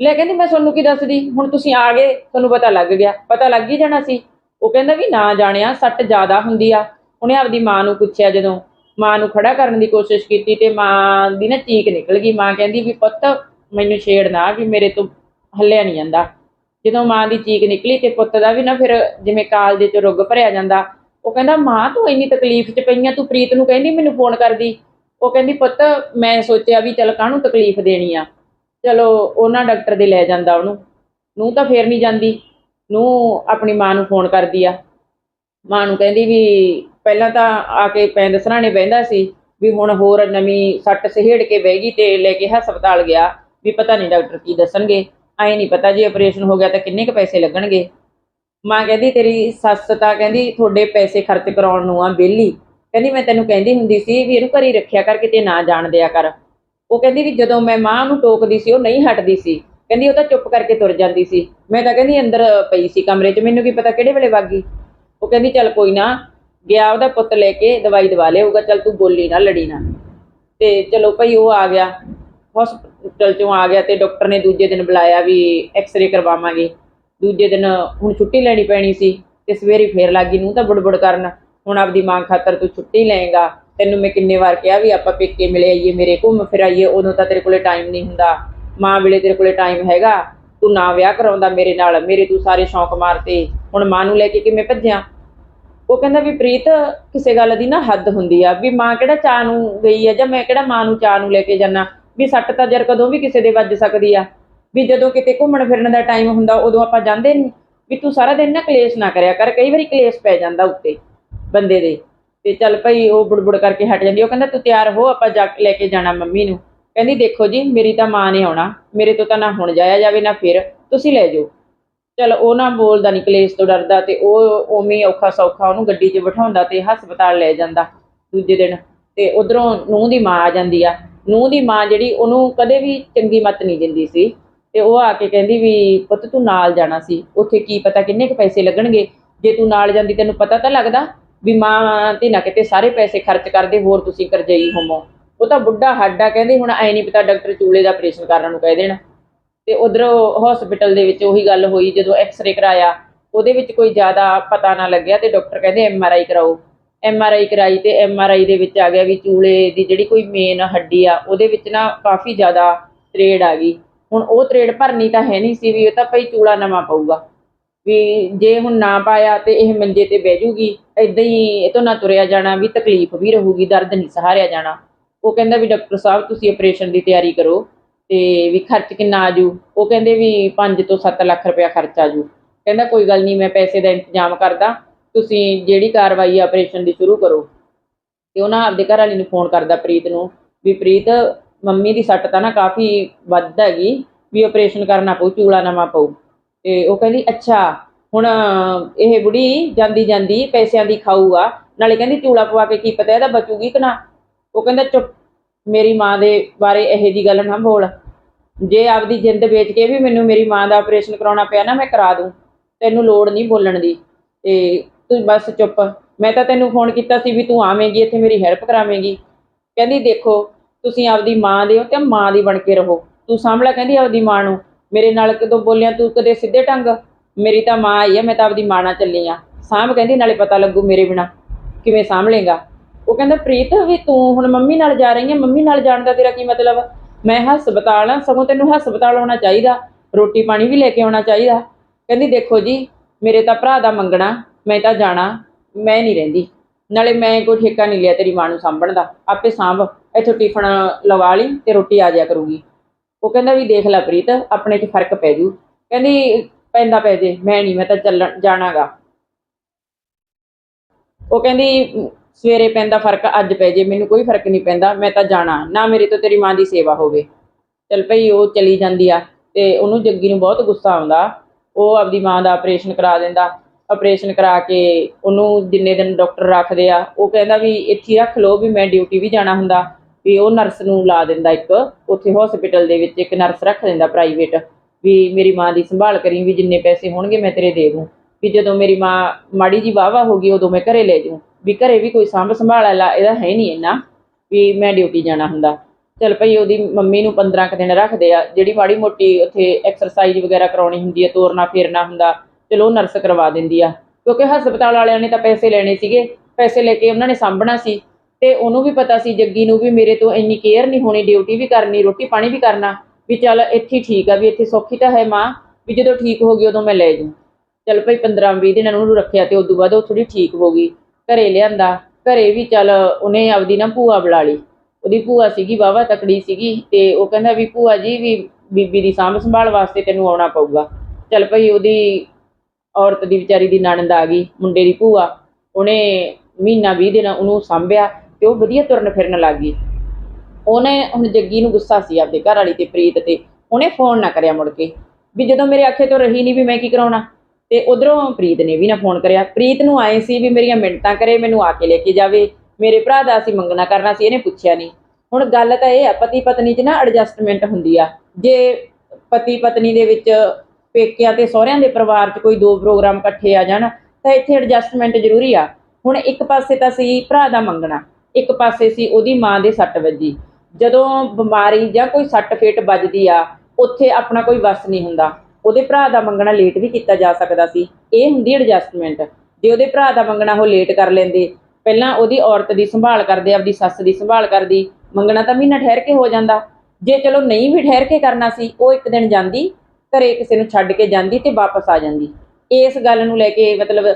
ਲੈ ਕਹਿੰਦੀ, ਮੈਂ ਤੁਹਾਨੂੰ ਕੀ ਦੱਸਦੀ? ਹੁਣ ਤੁਸੀਂ ਆ ਗਏ, ਤੁਹਾਨੂੰ ਪਤਾ ਲੱਗ ਗਿਆ, ਪਤਾ ਲੱਗ ਹੀ ਜਾਣਾ ਸੀ। ਉਹ ਕਹਿੰਦਾ ਵੀ ਨਾ ਜਾਣਿਆ, ਸੱਟ ਜ਼ਿਆਦਾ ਹੁੰਦੀ ਆ। ਉਹਨੇ ਆਪਦੀ ਮਾਂ ਨੂੰ ਪੁੱਛਿਆ ਜਦੋਂ ਮਾਂ ਨੂੰ ਖੜਾ ਕਰਨ ਦੀ ਕੋਸ਼ਿਸ਼ ਕੀਤੀ ਤੇ ਮਾਂ ਦੀ ਨਾ ਚੀਕ ਨਿਕਲ ਗਈ। ਮਾਂ ਕਹਿੰਦੀ ਵੀ ਪੁੱਤ, ਮੈਨੂੰ ਛੇੜ ਨਾ ਵੀ ਮੇਰੇ ਤੋਂ ਹੱਲਿਆ ਨਹੀਂ ਜਾਂਦਾ। ਜਦੋਂ ਮਾਂ ਦੀ ਚੀਕ ਨਿਕਲੀ ਤੇ ਪੁੱਤ ਦਾ ਵੀ ਨਾ ਫਿਰ ਜਿਵੇਂ ਕਾਲਜੇ ਚ ਰੁੱਗ ਭਰਿਆ ਜਾਂਦਾ। ਉਹ ਕਹਿੰਦਾ, ਮਾਂ, ਤੂੰ ਇੰਨੀ ਤਕਲੀਫ 'ਚ ਪਈਆਂ ਤੂੰ ਪ੍ਰੀਤ ਨੂੰ ਕਹਿੰਦੀ ਮੈਨੂੰ ਫੋਨ ਕਰਦੀ। ਉਹ ਕਹਿੰਦੀ, ਪੁੱਤ, ਮੈਂ ਸੋਚਿਆ ਵੀ ਚਲ ਕਾਹਨੂੰ ਤਕਲੀਫ ਦੇਣੀ ਆ। ਚਲੋ, ਉਹਨਾਂ ਡਾਕਟਰ ਦੇ ਲੈ ਜਾਂਦਾ ਉਹਨੂੰ। ਨੂੰ ਤਾਂ ਫੇਰ ਨਹੀਂ ਜਾਂਦੀ। ਨੂੰ ਆਪਣੀ ਮਾਂ ਨੂੰ ਫੋਨ ਕਰਦੀ ਆ। ਮਾਂ ਨੂੰ ਕਹਿੰਦੀ ਵੀ ਪਹਿਲਾਂ ਤਾਂ ਆ ਕੇ ਪੈਂਦ ਸਰਾਣੇ ਬਹਿੰਦਾ ਸੀ ਵੀ ਹੁਣ ਹੋਰ ਨਵੀਂ ਸੱਟ ਸਹੇੜ ਕੇ ਬਹਿ ਗਈ ਤੇ ਲੈ ਕੇ ਹਸਪਤਾਲ ਗਿਆ, ਵੀ ਪਤਾ ਨਹੀਂ ਡਾਕਟਰ ਕੀ ਦੱਸਣਗੇ। ਐ ਨਹੀਂ ਪਤਾ ਜੇ ਆਪਰੇਸ਼ਨ ਹੋ ਗਿਆ ਤਾਂ ਕਿੰਨੇ ਕ ਪੈਸੇ ਲੱਗਣਗੇ। ਮਾਂ ਕਹਿੰਦੀ, ਤੇਰੀ ਸੱਸ ਤਾਂ ਕਹਿੰਦੀ ਤੁਹਾਡੇ ਪੈਸੇ ਖਰਚ ਕਰਾਉਣ ਨੂੰ ਆ ਵਿਹਲੀ। ਕਹਿੰਦੀ, ਮੈਂ ਤੈਨੂੰ ਕਹਿੰਦੀ ਹੁੰਦੀ ਸੀ ਵੀ ਇਹਨੂੰ ਘਰੀ ਰੱਖਿਆ ਕਰ, ਕਿਤੇ ਨਾ ਜਾਣ ਦਿਆ ਕਰ। ਉਹ ਕਹਿੰਦੀ ਵੀ ਜਦੋਂ ਮੈਂ ਮਾਂ ਨੂੰ ਟੋਕਦੀ ਸੀ, ਉਹ ਨਹੀਂ ਹਟਦੀ ਸੀ। ਕਹਿੰਦੀ, ਉਹ ਤਾਂ ਚੁੱਪ ਕਰਕੇ ਤੁਰ ਜਾਂਦੀ ਸੀ। ਮੈਂ ਤਾਂ ਕਹਿੰਦੀ, ਅੰਦਰ ਪਈ ਸੀ ਕਮਰੇ 'ਚ, ਮੈਨੂੰ ਕੀ ਪਤਾ ਕਿਹੜੇ ਵੇਲੇ ਵਗ ਉਹ ਕਹਿੰਦੀ, ਚੱਲ ਕੋਈ ਨਾ, ਗਿਆ ਉਹਦਾ ਪੁੱਤ ਲੈ ਕੇ, ਦਵਾਈ ਦਵਾ ਲਿਆਊਗਾ, ਚੱਲ ਤੂੰ ਬੋਲੀ ਨਾ, ਲੜੀ ਨਾ। ਤੇ ਚਲੋ ਭਾਈ ਉਹ ਆ ਗਿਆ ਹਸਪੀਟਲ ਚੋਂ ਆ ਗਿਆ ਤੇ ਡਾਕਟਰ ਨੇ ਦੂਜੇ ਦਿਨ ਬੁਲਾਇਆ ਵੀ ਐਕਸ-ਰੇ ਕਰਵਾਵਾਂਗੇ। ਦੂਜੇ ਦਿਨ ਹੁਣ ਛੁੱਟੀ ਲੈਣੀ ਪੈਣੀ ਸੀ ਤੇ ਸਵੇਰੇ ਫੇਰ ਲੱਗੀ ਨੂੰ ਤਾਂ ਬੁੜਬੁੜ ਕਰਨ। ਹੁਣ ਆਪਦੀ ਮਾਂ ਖਾਤਰ ਤੂੰ ਛੁੱਟੀ ਲਏਗਾ। ਤੈਨੂੰ ਮੈਂ ਕਿੰਨੇ ਵਾਰ ਕਿਹਾ ਵੀ ਆਪਾਂ ਪੇਕੇ ਮਿਲੇ ਆਈਏ, ਮੇਰੇ ਘੁੰਮ ਫਿਰ ਆਈਏ, ਉਦੋਂ ਤਾਂ ਤੇਰੇ ਕੋਲੇ ਟਾਈਮ ਨਹੀਂ ਹੁੰਦਾ। ਮਾਂ ਵੇਲੇ ਤੇਰੇ ਕੋਲੇ ਟਾਈਮ ਹੈਗਾ। ਤੂੰ ਨਾ ਵਿਆਹ ਕਰਾਉਂਦਾ ਮੇਰੇ ਨਾਲ, ਮੇਰੇ ਤੂੰ ਸਾਰੇ ਸ਼ੌਂਕ ਮਾਰਤੇ, ਹੁਣ ਮਾਂ ਨੂੰ ਲੈ ਕੇ ਕਿਵੇਂ ਭੱਜਿਆ? ਉਹ ਕਹਿੰਦਾ ਵੀ ਪ੍ਰੀਤ, ਕਿਸੇ ਗੱਲ ਦੀ ਨਾ ਹੱਦ ਹੁੰਦੀ ਆ, ਵੀ ਮਾਂ ਕਿਹੜਾ ਚਾਹ ਨੂੰ ਗਈ ਆ, ਜਾਂ ਮੈਂ ਕਿਹੜਾ ਮਾਂ ਨੂੰ ਚਾਹ ਨੂੰ ਲੈ ਕੇ ਜਾਣਾ ਵੀ ਸੱਟ ਤਾਂ ਜਰ ਕਦੋਂ ਵੀ ਕਿਸੇ ਦੇ ਵੱਜ ਸਕਦੀ ਆ। ਵੀ ਜਦੋਂ ਕਿਤੇ ਘੁੰਮਣ ਫਿਰਨ ਦਾ ਟਾਈਮ ਹੁੰਦਾ, ਉਦੋਂ ਆਪਾਂ ਜਾਂਦੇ ਨਹੀਂ ਵੀ ਤੂੰ ਸਾਰਾ ਦਿਨ ਨਾ ਕਲੇਸ਼ ਨਾ ਕਰਿਆ ਕਰ, ਕਈ ਵਾਰੀ ਕਲੇਸ਼ ਪੈ ਜਾਂਦਾ ਉੱਤੇ, ਬੰਦੇ ਦੇ। ਤੇ ਚੱਲ ਭਾਈ ਉਹ ਬੁੜਬੁੜ ਕਰਕੇ ਹਟ ਜਾਂਦੀ ਉਹ ਕਹਿੰਦਾ, ਤੂੰ ਤਿਆਰ ਹੋ, ਆਪਾਂ ਜਾ ਕੇ ਲੈ ਕੇ ਜਾਣਾ ਮੰਮੀ ਨੂੰ। ਕਹਿੰਦੀ, ਦੇਖੋ ਜੀ, ਮੇਰੀ ਤਾਂ ਮਾਂ ਨੇ ਆਉਣਾ। ਮੇਰੇ ਤੋਂ ਤਾਂ ਨਾ ਹੁਣ ਜਾਇਆ ਜਾਵੇ, ਨਾ ਫਿਰ। ਤੁਸੀਂ ਲੈ ਜਾਓ। ਚਲ, ਉਹ ਨਾ ਬੋਲਦਾ ਨਹੀਂ ਕਲੇਸ਼ ਤੋਂ ਡਰਦਾ ਤੇ ਉਹ ਉਵੇਂ ਔਖਾ ਸੌਖਾ ਉਹਨੂੰ ਗੱਡੀ 'ਚ ਬਿਠਾਉਂਦਾ ਤੇ ਹਸਪਤਾਲ ਲੈ ਜਾਂਦਾ ਦੂਜੇ ਦਿਨ। ਤੇ ਉਧਰੋਂ ਨੂੰਹ ਦੀ ਮਾਂ ਆ ਜਾਂਦੀ ਆ। ਨੂੰਹ ਦੀ ਮਾਂ ਜਿਹੜੀ, ਉਹਨੂੰ ਕਦੇ ਵੀ ਚੰਗੀ ਮੱਤ ਨਹੀਂ ਦਿੰਦੀ ਸੀ। ਤੇ ਉਹ ਆ ਕੇ ਕਹਿੰਦੀ ਵੀ, ਪੁੱਤ, ਤੂੰ ਨਾਲ ਜਾਣਾ ਸੀ। ਉੱਥੇ ਕੀ ਪਤਾ ਕਿੰਨੇ ਕੁ ਪੈਸੇ ਲੱਗਣਗੇ। ਜੇ ਤੂੰ ਨਾਲ ਜਾਂਦੀ, ਤੈਨੂੰ ਪਤਾ ਤਾਂ ਲੱਗਦਾ ਵੀ ਮਾਂ ਤੇ ਨਾ ਕਿਤੇ ਸਾਰੇ ਪੈਸੇ ਖਰਚ ਕਰਦੇ, ਹੋਰ ਤੁਸੀਂ ਕਰਜਈ ਹੋਮੋ ਉਹ ਤਾਂ ਬੁੱਢਾ ਹੱਡਾ ਕਹਿੰਦੇ ਹੁਣ ਐ ਨਹੀਂ ਪਤਾ ਡਾਕਟਰ ਚੂਲੇ ਦਾ ਆਪਰੇਸ਼ਨ ਕਰਨ ਨੂੰ ਕਹਿ ਦੇਣ। ਤੇ ਉਧਰੋਂ ਹਸਪੀਟਲ ਦੇ ਵਿੱਚ ਉਹੀ ਗੱਲ ਹੋਈ, ਜਦੋਂ ਐਕਸ-ਰੇ ਕਰਾਇਆ, ਉਹਦੇ ਵਿੱਚ ਕੋਈ ਜ਼ਿਆਦਾ ਪਤਾ ਨਾ ਲੱਗਿਆ ਤੇ ਡਾਕਟਰ ਕਹਿੰਦੇ ਐਮ ਆਰ ਆਈ ਕਰਾਓ। ਐਮ ਆਰ ਆਈ ਕਰਾਈ ਤੇ ਐਮ ਆਰ ਆਈ ਦੇ ਵਿੱਚ ਆ ਗਿਆ ਵੀ ਚੂਲੇ ਦੀ ਜਿਹੜੀ ਕੋਈ ਮੇਨ ਹੱਡੀ ਆ, ਉਹਦੇ ਵਿੱਚ ਨਾ ਕਾਫੀ ਜ਼ਿਆਦਾ ਤਰੇੜ ਆ ਗਈ। ਹੁਣ ਉਹ ਤਰੇੜ ਭਰਨੀ ਤਾਂ ਹੈ ਨਹੀਂ ਸੀ ਵੀ ਉਹ ਤਾਂ ਭਈ ਚੂਲਾ ਨਵਾਂ ਪਊਗਾ। ਵੀ ਜੇ ਹੁਣ ਨਾ ਪਾਇਆ ਤੇ ਇਹ ਮੰਜੇ ਤੇ ਬਹਿ ਜੂਗੀ ਇਦਾਂ ਹੀ ਇਹ ਤੋਂ ਨਾ ਤੁਰਿਆ ਜਾਣਾ, ਵੀ ਤਕਲੀਫ ਵੀ ਰਹੂਗੀ, ਦਰਦ ਨਹੀਂ ਸਹਾਰਿਆ ਜਾਣਾ। ਉਹ ਕਹਿੰਦਾ ਵੀ ਡਾਕਟਰ ਸਾਹਿਬ, ਤੁਸੀਂ ਆਪਰੇਸ਼ਨ ਦੀ ਤਿਆਰੀ ਕਰੋ ਤੇ ਵੀ ਖਰਚ ਕਿੰਨਾ ਆਜੂ ਉਹ ਕਹਿੰਦੇ ਵੀ 5 ਤੋਂ 7 ਲੱਖ ਰੁਪਇਆ ਖਰਚ ਆਜੂ ਕਹਿੰਦਾ ਕੋਈ ਗੱਲ ਨਹੀਂ ਮੈਂ ਪੈਸੇ ਦਾ ਇੰਤਜ਼ਾਮ ਕਰਦਾ, ਤੁਸੀਂ ਜਿਹੜੀ ਕਾਰਵਾਈ ਆਪਰੇਸ਼ਨ ਦੀ ਸ਼ੁਰੂ ਕਰੋ। ਤੇ ਉਹਨਾਂ ਆਪਦੇ ਘਰ ਵਾਲੀ ਨੂੰ ਫੋਨ ਕਰਦਾ ਪ੍ਰੀਤ ਨੂੰ ਵੀ ਪ੍ਰੀਤ, ਮੰਮੀ ਦੀ ਸੱਟ ਤਾਂ ਨਾ ਕਾਫੀ ਵੱਧ ਹੈਗੀ ਵੀ ਆਪਰੇਸ਼ਨ ਕਰਨਾ ਪਊ, ਚੂਲਾ ਨਵਾਂ ਪਊ। ਤੇ ਉਹ ਕਹਿੰਦੀ, ਅੱਛਾ, ਹੁਣ ਇਹ ਬੁੜੀ ਜਾਂਦੀ ਜਾਂਦੀ ਪੈਸਿਆਂ ਦੀ ਖਾਊਗਾ, ਨਾਲੇ ਕਹਿੰਦੀ ਚੂਲਾ ਪਵਾ ਕੇ ਕੀ ਪਤਾ ਇਹਦਾ ਬਚੂਗੀ ਕਿ ਨਾ। ਉਹ ਕਹਿੰਦਾ, ਚੁੱਪ ਮੇਰੀ ਮਾਂ ਦੇ ਬਾਰੇ ਇਹੋ ਜੀ ਗੱਲ ਨਾ ਬੋਲ। ਜੇ ਆਪਦੀ ਜਿੰਦ ਵੇਚ ਕੇ ਵੀ ਮੈਨੂੰ ਮੇਰੀ ਮਾਂ ਦਾ ਆਪਰੇਸ਼ਨ ਕਰਾਉਣਾ ਪਿਆ ਨਾ, ਮੈਂ ਕਰਾ ਦੂੰ। ਤੈਨੂੰ ਲੋੜ ਨਹੀਂ ਬੋਲਣ ਦੀ। ਤੇ ਤੂੰ ਬਸ ਚੁੱਪ। ਮੈਂ ਤਾਂ ਤੈਨੂੰ ਫੋਨ ਕੀਤਾ ਸੀ ਵੀ ਤੂੰ ਆਵੇਂਗੀ, ਇੱਥੇ ਮੇਰੀ ਹੈਲਪ ਕਰਾਵੇਂਗੀ। ਕਹਿੰਦੀ, ਦੇਖੋ, ਤੁਸੀਂ ਆਪਦੀ ਮਾਂ ਦੇ ਹੋ ਤੇ ਮਾਂ ਦੀ ਬਣ ਕੇ ਰਹੋ। ਤੂੰ ਸਾਂਭਲਾ, ਕਹਿੰਦੀ, ਆਪਦੀ ਮਾਂ ਨੂੰ। ਮੇਰੇ ਨਾਲ ਕਦੋਂ ਬੋਲਿਆ, ਤੂੰ ਕਦੇ ਸਿੱਧੇ ਢੰਗ? ਮੇਰੀ ਤਾਂ ਮਾਂ ਆਈ ਹੈ ਮੈਂ ਤਾਂ ਆਪਦੀ ਮਾਂ ਨਾਲ ਚੱਲੀ ਆ। ਸਾਂਭ, ਕਹਿੰਦੀ, ਨਾਲੇ ਪਤਾ ਲੱਗੂ ਮੇਰੇ ਬਿਨਾ। ਕਿਵੇਂ ਸਾਂਭ ਲੇਗਾ ਉਹ ਕਹਿੰਦਾ, ਪ੍ਰੀਤ, ਵੀ ਤੂੰ ਹੁਣ ਮੰਮੀ ਨਾਲ ਜਾ ਰਹੀ ਹੈ, ਮੰਮੀ ਨਾਲ ਜਾਣ ਦਾ ਤੇਰਾ ਕੀ ਮਤਲਬ? ਮੈਂ ਹਸਪਤਾਲ ਆ, ਸਗੋਂ ਤੈਨੂੰ ਹਸਪਤਾਲ ਆਉਣਾ ਚਾਹੀਦਾ, ਰੋਟੀ ਪਾਣੀ ਵੀ ਲੈ ਕੇ ਆਉਣਾ ਚਾਹੀਦਾ। ਕਹਿੰਦੀ, ਦੇਖੋ ਜੀ, ਮੇਰੇ ਤਾਂ ਭਰਾ ਦਾ ਮੰਗਣਾ, ਮੈਂ ਤਾਂ ਜਾਣਾ, ਮੈਂ ਨਹੀਂ ਰਹਿੰਦੀ। ਨਾਲੇ ਮੈਂ ਕੋਈ ਠੇਕਾ ਨਹੀਂ ਲਿਆ ਤੇਰੀ ਮਾਂ ਨੂੰ ਸਾਂਭਣ ਦਾ। ਆਪੇ ਸਾਂਭ, ਇੱਥੋਂ ਟਿਫਨ ਲਵਾ ਲਈ ਤੇ ਰੋਟੀ ਆ ਜਾਇਆ ਕਰੂਗੀ। ਉਹ ਕਹਿੰਦਾ, ਵੀ ਦੇਖ ਲੈ ਪ੍ਰੀਤ, ਆਪਣੇ 'ਚ ਫ਼ਰਕ ਪੈ ਜੂ। ਕਹਿੰਦੀ, ਪੈਂਦਾ ਪੈ ਜੇ, ਮੈਂ ਨਹੀਂ, ਮੈਂ ਤਾਂ ਚੱਲਣ, ਜਾਣਾਗਾ। ਉਹ ਕਹਿੰਦੀ ਸਵੇਰੇ ਪੈਂਦਾ ਫ਼ਰਕ, ਅੱਜ ਪੈ ਜੇ, ਮੈਨੂੰ ਕੋਈ ਫ਼ਰਕ ਨਹੀਂ ਪੈਂਦਾ, ਮੈਂ ਤਾਂ ਜਾਣਾ, ਨਾ ਮੇਰੇ ਤੋਂ ਤੇਰੀ ਮਾਂ ਦੀ ਸੇਵਾ ਹੋਵੇ। ਚਲ ਭਈ ਉਹ ਚਲੀ ਜਾਂਦੀ ਆ ਤੇ ਉਹਨੂੰ ਜੱਗੀ ਨੂੰ ਬਹੁਤ ਗੁੱਸਾ ਆਉਂਦਾ, ਉਹ ਆਪਦੀ ਮਾਂ ਦਾ ਆਪਰੇਸ਼ਨ ਕਰਾ ਦਿੰਦਾ ਆਪਰੇਸ਼ਨ ਕਰਾ ਕੇ ਉਹਨੂੰ ਜਿੰਨੇ ਦਿਨ ਡਾਕਟਰ ਰੱਖਦੇ ਆ, ਉਹ ਕਹਿੰਦਾ ਵੀ ਇੱਥੇ ਰੱਖ ਲਓ ਵੀ ਮੈਂ ਡਿਊਟੀ ਵੀ ਜਾਣਾ ਹੁੰਦਾ, ਵੀ ਉਹ ਨਰਸ ਨੂੰ ਲਾ ਦਿੰਦਾ ਇੱਕ, ਉੱਥੇ ਹਸਪੀਟਲ ਦੇ ਵਿੱਚ ਇੱਕ ਨਰਸ ਰੱਖ ਦਿੰਦਾ ਪ੍ਰਾਈਵੇਟ ਵੀ ਮੇਰੀ ਮਾਂ ਦੀ ਸੰਭਾਲ ਕਰੀ, ਵੀ ਜਿੰਨੇ ਪੈਸੇ ਹੋਣਗੇ ਮੈਂ ਤੇਰੇ ਦੇ ਦੂੰ। ਵੀ ਜਦੋਂ ਮੇਰੀ ਮਾਂ ਮਾੜੀ ਜੀ ਵਾਵਾ ਹੋ ਗਈ, ਉਦੋਂ ਮੈਂ ਘਰੇ ਲੈ ਜਾਊਂ। ਵੀ ਘਰੇ ਵੀ ਕੋਈ ਸੰਭ ਸੰਭਾਲ ਵਾਲਾ ਇਹਦਾ ਹੈ ਨਹੀਂ ਇੰਨਾ, ਵੀ ਮੈਂ ਡਿਊਟੀ ਜਾਣਾ ਹੁੰਦਾ। ਚਲ ਭਈ ਉਹਦੀ ਮੰਮੀ ਨੂੰ 15 ਕੁ ਦਿਨ ਰੱਖਦੇ ਆ, ਜਿਹੜੀ ਮਾੜੀ ਮੋਟੀ ਉੱਥੇ ਐਕਸਰਸਾਈਜ਼ ਵਗੈਰਾ ਕਰਾਉਣੀ ਹੁੰਦੀ ਹੈ ਤੋਰਨਾ, ਫੇਰਨਾ ਹੁੰਦਾ, ਚਲੋ ਉਹ ਨਰਸ ਕਰਵਾ ਦਿੰਦੀ ਆ। ਕਿਉਂਕਿ ਹਸਪਤਾਲ ਵਾਲਿਆਂ ਨੇ ਤਾਂ ਪੈਸੇ ਲੈਣੇ ਸੀਗੇ, ਪੈਸੇ ਲੈ ਕੇ ਉਹਨਾਂ ਨੇ ਸਾਂਭਣਾ ਸੀ। ਤੇ ਉਹਨੂੰ ਵੀ ਪਤਾ ਸੀ, ਜੱਗੀ ਨੂੰ ਵੀ ਮੇਰੇ ਤੋਂ ਇੰਨੀ ਕੇਅਰ ਨਹੀਂ ਹੋਣੀ, ਡਿਊਟੀ ਵੀ ਕਰਨੀ, ਰੋਟੀ ਪਾਣੀ ਵੀ ਕਰਨਾ, ਵੀ ਚੱਲ ਇੱਥੇ ਠੀਕ ਆ, ਵੀ ਇੱਥੇ ਸੌਖੀ ਤਾਂ ਹੈ ਮਾਂ, ਵੀ ਜਦੋਂ ਠੀਕ ਹੋ ਗਈ ਉਦੋਂ ਮੈਂ ਲੈ ਜੂ ਚੱਲ ਭਈ 15 20 ਦਿਨ ਉਹਨੂੰ ਰੱਖਿਆ ਤੇ ਉਦੋਂ ਬਾਅਦ ਉਹ ਥੋੜੀ ਠੀਕ ਹੋ ਗਈ। ਘਰੇ ਲਿਆਂਦਾ। ਘਰੇ ਵੀ ਚੱਲ ਉਹਨੇ ਆਪਦੀ ਨਾ ਭੂਆ ਬੁਲਾ ਲਈ। ਉਹਦੀ ਭੂਆ ਸੀਗੀ ਵਾਵਾ ਤਕੜੀ ਸੀਗੀ ਤੇ ਉਹ ਕਹਿੰਦਾ ਵੀ ਭੂਆ ਜੀ ਵੀ ਬੀਬੀ ਦੀ ਸਾਂਭ ਸੰਭਾਲ ਵਾਸਤੇ ਤੈਨੂੰ ਆਉਣਾ ਪਊਗਾ। ਚੱਲ ਭਈ ਉਹਦੀ ਔਰਤ ਦੀ ਵਿਚਾਰੀ ਦੀ ਨਣਦ ਆ ਗਈ, ਮੁੰਡੇ ਦੀ ਭੂਆ। ਉਹਨੇ ਮਹੀਨਾ 20 ਦਿਨ ਉਹਨੂੰ ਸਾਂਭਿਆ ਤੇ ਉਹ ਵਧੀਆ ਤੁਰਨ ਫਿਰਨ ਲੱਗ ਗਈ। ਉਹਨੇ ਹੁਣ ਜੱਗੀ ਨੂੰ ਗੁੱਸਾ ਸੀ ਆਪਦੇ ਘਰ ਵਾਲੀ ਤੇ ਪ੍ਰੀਤ ਤੇ। ਉਹਨੇ ਫੋਨ ਨਾ ਕਰਿਆ ਮੁੜ ਕੇ। ਵੀ ਜਦੋਂ ਮੇਰੇ ਆਖੇ ਤੋਂ ਰਹੀ ਨਹੀਂ ਵੀ ਮੈਂ ਕੀ ਕਰਾਉਣਾ? ਤੇ ਉਧਰੋਂ ਪ੍ਰੀਤ ਨੇ ਵੀ ਨਾ ਫੋਨ ਕਰਿਆ। ਪ੍ਰੀਤ ਨੂੰ ਆਏ ਸੀ ਵੀ ਮੇਰੀਆਂ ਮਿੰਟਾਂ ਕਰੇ, ਮੈਨੂੰ ਆ ਕੇ ਲੈ ਕੇ ਜਾਵੇ। ਮੇਰੇ ਭਰਾ ਦਾ ਅਸੀਂ ਮੰਗਣਾ ਕਰਨਾ ਸੀ, ਇਹਨੇ ਪੁੱਛਿਆ ਨਹੀਂ। ਹੁਣ ਗੱਲ ਤਾਂ ਇਹ ਆ ਪਤੀ ਪਤਨੀ 'ਚ ਨਾ ਐਡਜਸਟਮੈਂਟ ਹੁੰਦੀ ਆ। ਜੇ ਪਤੀ ਪਤਨੀ ਦੇ ਵਿੱਚ ਪੇਕਿਆਂ ਤੇ ਸਹੁਰਿਆਂ ਦੇ ਪਰਿਵਾਰ 'ਚ ਕੋਈ ਦੋ ਪ੍ਰੋਗਰਾਮ ਇਕੱਠੇ ਆ ਜਾਣ, ਤਾਂ ਇੱਥੇ ਐਡਜਸਟਮੈਂਟ ਜ਼ਰੂਰੀ ਆ। ਹੁਣ ਇੱਕ ਪਾਸੇ ਤਾਂ ਸੀ ਭਰਾ ਦਾ ਮੰਗਣਾ, ਇੱਕ ਪਾਸੇ ਸੀ ਉਹਦੀ ਮਾਂ ਦੇ ਸੱਟ ਵੱਜੀ। ਜਦੋਂ ਬਿਮਾਰੀ ਜਾਂ ਕੋਈ ਸੱਟ ਫੇਟ ਵੱਜਦੀ ਆ, ਉੱਥੇ ਆਪਣਾ ਕੋਈ ਵਸ ਨਹੀਂ ਹੁੰਦਾ। ਉਹਦੇ ਭਰਾ ਦਾ ਮੰਗਣਾ ਲੇਟ ਵੀ ਕੀਤਾ ਜਾ ਸਕਦਾ ਸੀ। ਇਹ ਹੁੰਦੀ ਐਡਜਸਟਮੈਂਟ ਜੇ ਉਹਦੇ ਭਰਾ ਦਾ ਮੰਗਣਾ ਉਹ ਲੇਟ ਕਰ ਲੈਂਦੇ। ਪਹਿਲਾਂ ਉਹਦੀ ਔਰਤ ਦੀ ਸੰਭਾਲ ਕਰਦੇ, ਆਪਦੀ ਸੱਸ ਦੀ ਸੰਭਾਲ ਕਰਦੀ। ਮੰਗਣਾ ਤਾਂ ਮਹੀਨਾ ਠਹਿਰ ਕੇ ਹੋ ਜਾਂਦਾ। ਜੇ ਚਲੋ ਨਹੀਂ ਵੀ ਠਹਿਰ ਕੇ ਕਰਨਾ ਸੀ, ਉਹ ਇੱਕ ਦਿਨ ਜਾਂਦੀ, ਘਰੇ ਕਿਸੇ ਨੂੰ ਛੱਡ ਕੇ ਜਾਂਦੀ ਤੇ ਵਾਪਸ ਆ ਜਾਂਦੀ। ਇਸ ਗੱਲ ਨੂੰ ਲੈ ਕੇ ਮਤਲਬ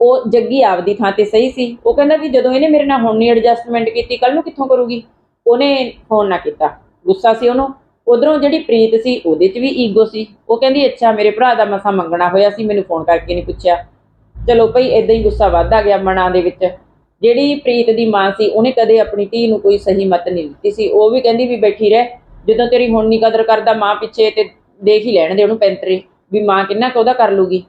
ਉਹ ਜੱਗੀ ਆਪਦੀ ਥਾਂ ਤੇ ਸਹੀ ਸੀ। ਉਹ ਕਹਿੰਦਾ ਵੀ ਜਦੋਂ ਇਹਨੇ ਮੇਰੇ ਨਾਲ ਹੁਣ ਨਹੀਂ ਐਡਜਸਟਮੈਂਟ ਕੀਤੀ ਕੱਲ ਨੂੰ ਕਿੱਥੋਂ ਕਰੂਗੀ? ਉਹਨੇ ਫੋਨ ਨਾ ਕੀਤਾ। ਗੁੱਸਾ ਸੀ ਉਹਨੂੰ। ਉਧਰੋਂ ਜਿਹੜੀ ਪ੍ਰੀਤ ਸੀ, ਉਹਦੇ 'ਚ ਵੀ ਈਗੋ ਸੀ। ਉਹ ਕਹਿੰਦੀ, ਅੱਛਾ, ਮੇਰੇ ਭਰਾ ਦਾ ਮਸਾ ਮੰਗਣਾ ਹੋਇਆ ਸੀ, ਮੈਨੂੰ ਫੋਨ ਕਰਕੇ ਨਹੀਂ ਪੁੱਛਿਆ। ਚਲੋ ਭਈ ਇਦਾਂ ਹੀ ਗੁੱਸਾ ਵੱਧਦਾ ਗਿਆ ਮਨਾਂ ਦੇ ਵਿੱਚ। ਜਿਹੜੀ ਪ੍ਰੀਤ ਦੀ ਮਾਂ ਸੀ, ਉਹਨੇ ਕਦੇ ਆਪਣੀ ਧੀ ਨੂੰ ਕੋਈ ਸਹੀ ਮਤ ਨਹੀਂ ਦਿੱਤੀ ਸੀ। ਉਹ ਵੀ ਕਹਿੰਦੀ ਵੀ ਬੈਠੀ ਰਹਿ, ਜਦੋਂ ਤੇਰੀ ਹੁਣ ਨਹੀਂ ਕਦਰ ਕਰਦਾ ਮਾਂ ਪਿੱਛੇ ਤੇ ਦੇਖ ਹੀ ਲੈਣ ਦੇ ਉਹਨੂੰ ਪੈਂਤਰੀ, ਵੀ ਮਾਂ ਕਿੰਨਾ ਕੁ ਉਹਦਾ ਕਰ ਲੂਗੀ।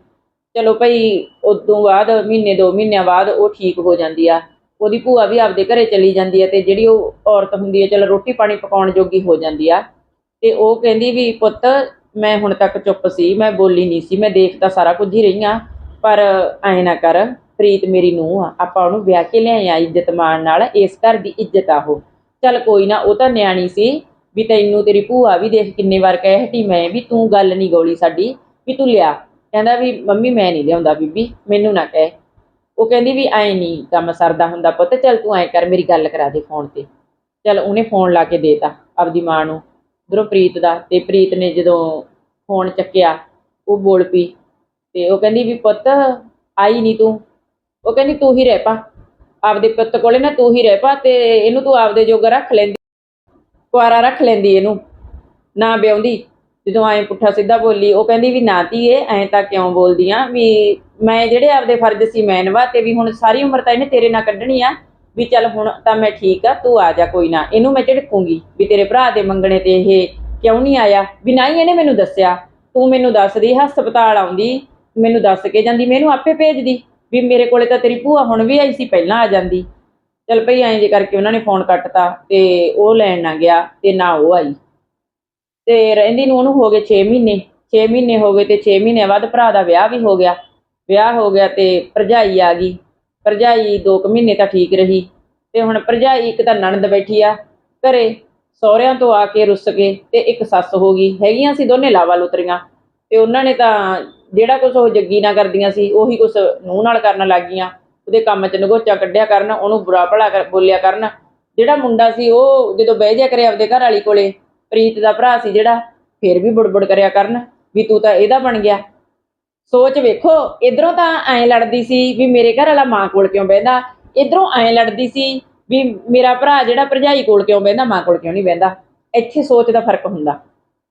ਚਲੋ ਭਈ, ਉਦੋਂ ਬਾਅਦ, ਮਹੀਨੇ, ਦੋ ਮਹੀਨਿਆਂ ਬਾਅਦ ਉਹ ਠੀਕ ਹੋ ਜਾਂਦੀ ਆ। ਉਹਦੀ ਭੂਆ ਵੀ ਆਪਦੇ ਘਰੇ ਚਲੀ ਜਾਂਦੀ ਆ ਤੇ ਜਿਹੜੀ ਉਹ ਔਰਤ ਹੁੰਦੀ ਹੈ ਚਲ ਰੋਟੀ ਪਾਣੀ ਪਕਾਉਣ ਜੋਗੀ ਹੋ ਜਾਂਦੀ ਆ। ਤੇ ਉਹ ਕਹਿੰਦੀ ਵੀ ਪੁੱਤ, ਮੈਂ ਹੁਣ ਤੱਕ ਚੁੱਪ ਸੀ, ਮੈਂ ਬੋਲੀ ਨਹੀਂ ਸੀ, ਮੈਂ ਦੇਖ ਤਾਂ ਸਾਰਾ ਕੁਝ ਹੀ ਰਹੀ ਹਾਂ, ਪਰ ਐ ਨਾ ਕਰ, ਪ੍ਰੀਤ ਮੇਰੀ ਨੂੰਹ ਆ, ਆਪਾਂ ਉਹਨੂੰ ਵਿਆਹ ਕੇ ਲਿਆਏ ਆ ਇੱਜ਼ਤ ਮਾਣ ਨਾਲ, ਇਸ ਘਰ ਦੀ ਇੱਜ਼ਤ ਆ ਉਹ। ਚੱਲ ਕੋਈ ਨਾ, ਉਹ ਤਾਂ ਨਿਆਣੀ ਸੀ, ਵੀ ਤੈਨੂੰ ਤੇਰੀ ਭੂਆ ਵੀ ਦੇਖ ਕਿੰਨੇ ਵਾਰ ਕਹਿ ਹਟੀ ਮੈਂ ਵੀ ਤੂੰ ਗੱਲ ਨਹੀਂ ਗੋਲੀ ਸਾਡੀ, ਵੀ ਤੂੰ ਲਿਆ। ਕਹਿੰਦਾ ਵੀ ਮੰਮੀ ਮੈਂ ਨਹੀਂ ਲਿਆਉਂਦਾ ਬੀਬੀ, ਮੈਨੂੰ ਨਾ ਕਹਿ। ਉਹ ਕਹਿੰਦੀ ਵੀ ਐ ਨਹੀਂ ਕੰਮ ਸਰਦਾ ਹੁੰਦਾ ਪੁੱਤ, ਚੱਲ ਤੂੰ ਐ ਕਰ, ਮੇਰੀ ਗੱਲ ਕਰਾ ਦੇ ਫੋਨ ਤੇ। ਚੱਲ ਉਹਨੇ ਫੋਨ ਲਾ ਕੇ ਦੇਤਾ ਆਪਦੀ ਮਾਂ ਨੂੰ। ਉਧਰੋਂ ਪ੍ਰੀਤ ਦਾ ਤੇ ਪ੍ਰੀਤ ਨੇ ਜਦੋਂ ਫੋਨ ਚੱਕਿਆ, ਉਹ ਬੋਲ ਪਈ ਤੇ ਉਹ ਕਹਿੰਦੀ ਵੀ ਪੁੱਤ ਆਈ ਨਹੀਂ ਤੂੰ। ਉਹ ਕਹਿੰਦੀ ਤੂੰ ਹੀ ਰਹਿ ਪਾ। ਆਪਦੇ ਪੁੱਤ ਕੋਲੇ ਨਾ ਤੂੰ ਹੀ ਰਹਿ ਪਾ ਤੇ ਇਹਨੂੰ ਤੂੰ ਆਪਦੇ ਜੋਗਾ ਰੱਖ ਲੈਂਦੀ। ਕੁਆਰਾ ਰੱਖ ਲੈਂਦੀ ਇਹਨੂੰ। ਨਾ ਵਿਆਉਂਦੀ ਜਦੋਂ ਐਂ ਪੁੱਠਾ ਸਿੱਧਾ ਬੋਲੀ, ਉਹ ਕਹਿੰਦੀ ਵੀ ਨਾ ਧੀਏ, ਐਂ ਤਾਂ ਕਿਉਂ ਬੋਲਦੀ ਆ? ਵੀ ਮੈਂ ਜਿਹੜੇ ਆਪਦੇ ਫਰਜ਼ ਸੀ ਮੈਂ ਨਿਭਾਤੇ, ਵੀ ਹੁਣ ਸਾਰੀ ਉਮਰ ਤਾਂ ਇਹਨੇ ਤੇਰੇ ਨਾਲ ਕੱਢਣੀ ਆ। ਵੀ ਚੱਲ ਹੁਣ ਤਾਂ ਮੈਂ ਠੀਕ ਆ, ਤੂੰ ਆ ਜਾ ਕੋਈ ਨਾ। ਇਹਨੂੰ ਮੈਂ ਝਿੜਕੂੰਗੀ ਵੀ ਤੇਰੇ ਭਰਾ ਦੇ ਮੰਗਣੇ ਤੇ ਇਹ ਕਿਉਂ ਨਹੀਂ ਆਇਆ? ਵੀ ਨਾ ਹੀ ਇਹਨੇ ਮੈਨੂੰ ਦੱਸਿਆ। ਤੂੰ ਮੈਨੂੰ ਦੱਸਦੀ, ਹਸਪਤਾਲ ਆਉਂਦੀ, ਮੈਨੂੰ ਦੱਸ ਕੇ ਜਾਂਦੀ, ਮੈਂ ਇਹਨੂੰ ਆਪੇ ਭੇਜਦੀ। ਵੀ ਮੇਰੇ ਕੋਲੇ ਤਾਂ ਤੇਰੀ ਭੂਆ ਹੁਣ ਵੀ ਆਈ ਸੀ, ਪਹਿਲਾਂ ਆ ਜਾਂਦੀ। ਚੱਲ ਭਈ ਐਂ ਜੇ ਕਰਕੇ ਉਹਨਾਂ ਨੇ ਫੋਨ ਕੱਟਤਾ ਤੇ ਉਹ ਲੈਣ ਨਾ ਗਿਆ ਤੇ ਨਾ ਉਹ ਆਈ। ਤੇ ਰਹਿੰਦੀ ਨੂੰ ਉਹਨੂੰ ਹੋ ਗਏ 6 ਮਹੀਨੇ। 6 ਮਹੀਨੇ ਹੋ ਗਏ ਤੇ 6 ਮਹੀਨੇ ਬਾਅਦ ਭਰਾ ਦਾ ਵਿਆਹ ਵੀ ਹੋ ਗਿਆ। ਵਿਆਹ ਹੋ ਗਿਆ ਤੇ ਭਰਜਾਈ ਆ ਗਈ। ਭਰਜਾਈ 2 ਕੁ ਮਹੀਨੇ ਤਾਂ ਠੀਕ ਰਹੀ ਤੇ ਹੁਣ ਭਰਜਾਈ ਇੱਕ ਤਾਂ ਨਣਦ ਬੈਠੀ ਆ, ਘਰੇ ਸਹੁਰਿਆਂ ਤੋਂ ਆ ਕੇ ਰੁੱਸ ਕੇ ਤੇ ਇੱਕ ਸੱਸ ਹੋ ਗਈ, ਹੈਗੀਆਂ ਸੀ ਦੋਨੇ ਲਾਵਾ ਲੁਤਰੀਆਂ ਤੇ ਉਹਨਾਂ ਨੇ ਤਾਂ ਜਿਹੜਾ ਕੁਝ ਉਹ ਜੱਗੀ ਨਾਲ ਕਰਦੀਆਂ ਸੀ, ਉਹੀ ਕੁਝ ਨੂੰਹ ਨਾਲ ਕਰਨ ਲੱਗ ਗਈਆਂ, ਉਹਦੇ ਕੰਮ 'ਚ ਨਗੋਚਾ ਕੱਢਿਆ ਕਰਨ, ਉਹਨੂੰ ਬੁਰਾ ਭਲਾ ਬੋਲਿਆ ਕਰਨ। ਜਿਹੜਾ ਮੁੰਡਾ ਸੀ, ਉਹ ਜਦੋਂ ਬਹਿ ਜਾ ਕਰੇ ਆਪਦੇ ਘਰ ਵਾਲੀ ਕੋਲੇ, ਪ੍ਰੀਤ ਦਾ ਭਰਾ ਸੀ ਜਿਹੜਾ, ਫੇਰ ਵੀ ਬੁੜਬੁੜ ਕਰਿਆ ਕਰਨ, ਵੀ ਤੂੰ ਤਾਂ ਇਹਦਾ ਬਣ ਗਿਆ। ਸੋਚ ਵੇਖੋ, ਇਧਰੋਂ ਤਾਂ ਐਂ ਲੜਦੀ ਸੀ ਵੀ ਮੇਰੇ ਘਰ ਵਾਲਾ ਮਾਂ ਕੋਲ ਕਿਉਂ ਬਹਿੰਦਾ? ਇਧਰੋਂ ਐਂ ਲੜਦੀ ਸੀ ਵੀ ਮੇਰਾ ਭਰਾ ਜਿਹੜਾ ਭਰਜਾਈ ਕੋਲ ਕਿਉਂ ਬਹਿੰਦਾ, ਮਾਂ ਕੋਲ ਕਿਉਂ ਨਹੀਂ ਬਹਿੰਦਾ? ਇੱਥੇ ਸੋਚ ਦਾ ਫ਼ਰਕ ਹੁੰਦਾ।